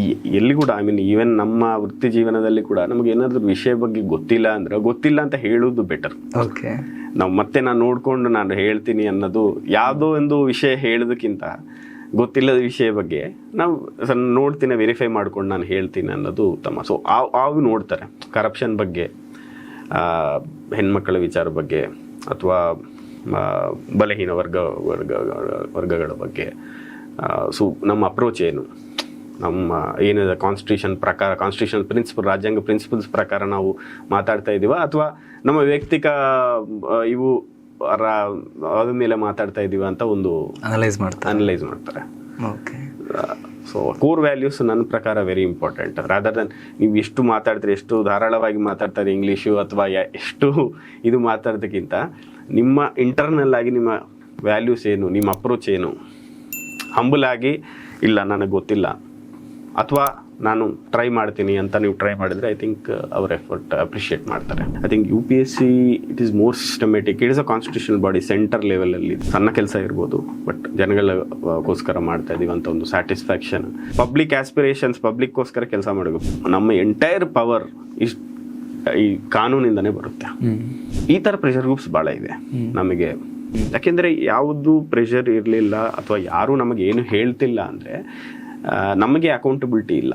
[SPEAKER 2] ಈ ಎಲ್ಲಿ ಕೂಡ ಐ ಮೀನ್ ಈವನ್ ನಮ್ಮ ವೃತ್ತಿ ಜೀವನದಲ್ಲಿ ಕೂಡ ನಮಗೆ ಏನಾದರೂ ವಿಷಯ ಬಗ್ಗೆ ಗೊತ್ತಿಲ್ಲ ಅಂದ್ರೆ ಗೊತ್ತಿಲ್ಲ ಅಂತ ಹೇಳೋದು ಬೆಟರ್
[SPEAKER 1] ಓಕೆ
[SPEAKER 2] ನಾವು ಮತ್ತೆ ನಾನು ನೋಡಿಕೊಂಡು ನಾನು ಹೇಳ್ತೀನಿ ಅನ್ನೋದು ಯಾವುದೋ ಒಂದು ವಿಷಯ ಹೇಳೋದಕ್ಕಿಂತ ಗೊತ್ತಿಲ್ಲದ ವಿಷಯ ಬಗ್ಗೆ ನಾವು ಸಣ್ಣ ನೋಡ್ತೀನಿ ವೆರಿಫೈ ಮಾಡ್ಕೊಂಡು ನಾನು ಹೇಳ್ತೀನಿ ಅನ್ನೋದು ಉತ್ತಮ. ಸೊ ಅವು ನೋಡ್ತಾರೆ ಕರಪ್ಷನ್ ಬಗ್ಗೆ. ಹೆಣ್ಮಕ್ಕಳ ವಿಚಾರ ಬಗ್ಗೆ ಅಥವಾ ಬಲಹೀನ ವರ್ಗ ವರ್ಗ ವರ್ಗಗಳ ಬಗ್ಗೆ ಸೊ ನಮ್ಮ ಅಪ್ರೋಚ್ ಏನು? ನಮ್ಮ ಏನಿದೆ ಕಾನ್ಸ್ಟಿಟ್ಯೂಷನ್ ಪ್ರಕಾರ ಕಾನ್ಸ್ಟಿಟ್ಯೂಷನ್ ಪ್ರಿನ್ಸಿಪಲ್ ರಾಜ್ಯಾಂಗ ಪ್ರಿನ್ಸಿಪಲ್ಸ್ ಪ್ರಕಾರ ನಾವು ಮಾತಾಡ್ತಾ ಇದ್ದೀವ ಅಥವಾ ನಮ್ಮ ವೈಯಕ್ತಿಕ ಇವು ರಾ- ಅದ್ರ ಮೇಲೆ ಮಾತಾಡ್ತಾ ಇದ್ದೀವ ಅಂತ ಒಂದು
[SPEAKER 1] ಅನಲೈಸ್ ಮಾಡ್ತಾರೆ.
[SPEAKER 2] ಅನಲೈಸ್ ಮಾಡ್ತಾರೆ.
[SPEAKER 1] ಓಕೆ
[SPEAKER 2] ಸೊ ಕೋರ್ ವ್ಯಾಲ್ಯೂಸ್ ನನ್ನ ಪ್ರಕಾರ ವೆರಿ ಇಂಪಾರ್ಟೆಂಟ್ ರಾದರ್ ದನ್ ನೀವು ಎಷ್ಟು ಮಾತಾಡ್ತೀರಿ, ಎಷ್ಟು ಧಾರಾಳವಾಗಿ ಮಾತಾಡ್ತಾರೆ ಇಂಗ್ಲೀಷು ಅಥವಾ ಎಷ್ಟು ಇದು ಮಾತಾಡೋದಕ್ಕಿಂತ ನಿಮ್ಮ ಇಂಟರ್ನಲ್ ಆಗಿ ನಿಮ್ಮ ವ್ಯಾಲ್ಯೂಸ್ ಏನು, ನಿಮ್ಮ ಅಪ್ರೋಚ್ ಏನು? ಹಂಬಲಾಗಿ ಇಲ್ಲ, ನನಗೆ ಗೊತ್ತಿಲ್ಲ. ಅಥವಾ ನಾನು ಟ್ರೈ ಮಾಡ್ತೀನಿ ಅಂತ ನೀವು ಟ್ರೈ ಮಾಡಿದ್ರೆ ಐ ಥಿಂಕ್ ಅವ್ರ ಎಫರ್ಟ್ ಅಪ್ರಿಷಿಯೇಟ್ ಮಾಡ್ತಾರೆ. I think U P S C it is more systematic it is a constitution body centre ಲೆವೆಲಲ್ಲಿ ಸಣ್ಣ ಕೆಲಸ ಇರ್ಬೋದು ಬಟ್ ಜನಗಳಿಗೋಸ್ಕರ ಮಾಡ್ತಾ ಇದೀವಿ ಅಂತ ಒಂದು ಸ್ಯಾಟಿಸ್ಫ್ಯಾಕ್ಷನ್ ಪಬ್ಲಿಕ್ ಆಸ್ಪಿರೇಷನ್ಸ್ ಪಬ್ಲಿಕ್ಗೋಸ್ಕರ ಕೆಲಸ ಮಾಡಬೇಕು ನಮ್ಮ ಎಂಟೈರ್ ಪವರ್ ಇಷ್ಟು ಈ ಕಾನೂನಿಂದನೇ ಬರುತ್ತೆ. ಈ ಥರ ಪ್ರೆಷರ್ ಗ್ರೂಪ್ಸ್ ಭಾಳ ಇದೆ. ನಮಗೆ ಯಾಕೆಂದರೆ ಯಾವುದು ಪ್ರೆಷರ್ ಇರಲಿಲ್ಲ ಅಥವಾ ಯಾರೂ ನಮಗೆ ಏನು ಹೇಳ್ತಿಲ್ಲ ಅಂದರೆ ನಮಗೆ ಅಕೌಂಟಬಿಲಿಟಿ ಇಲ್ಲ.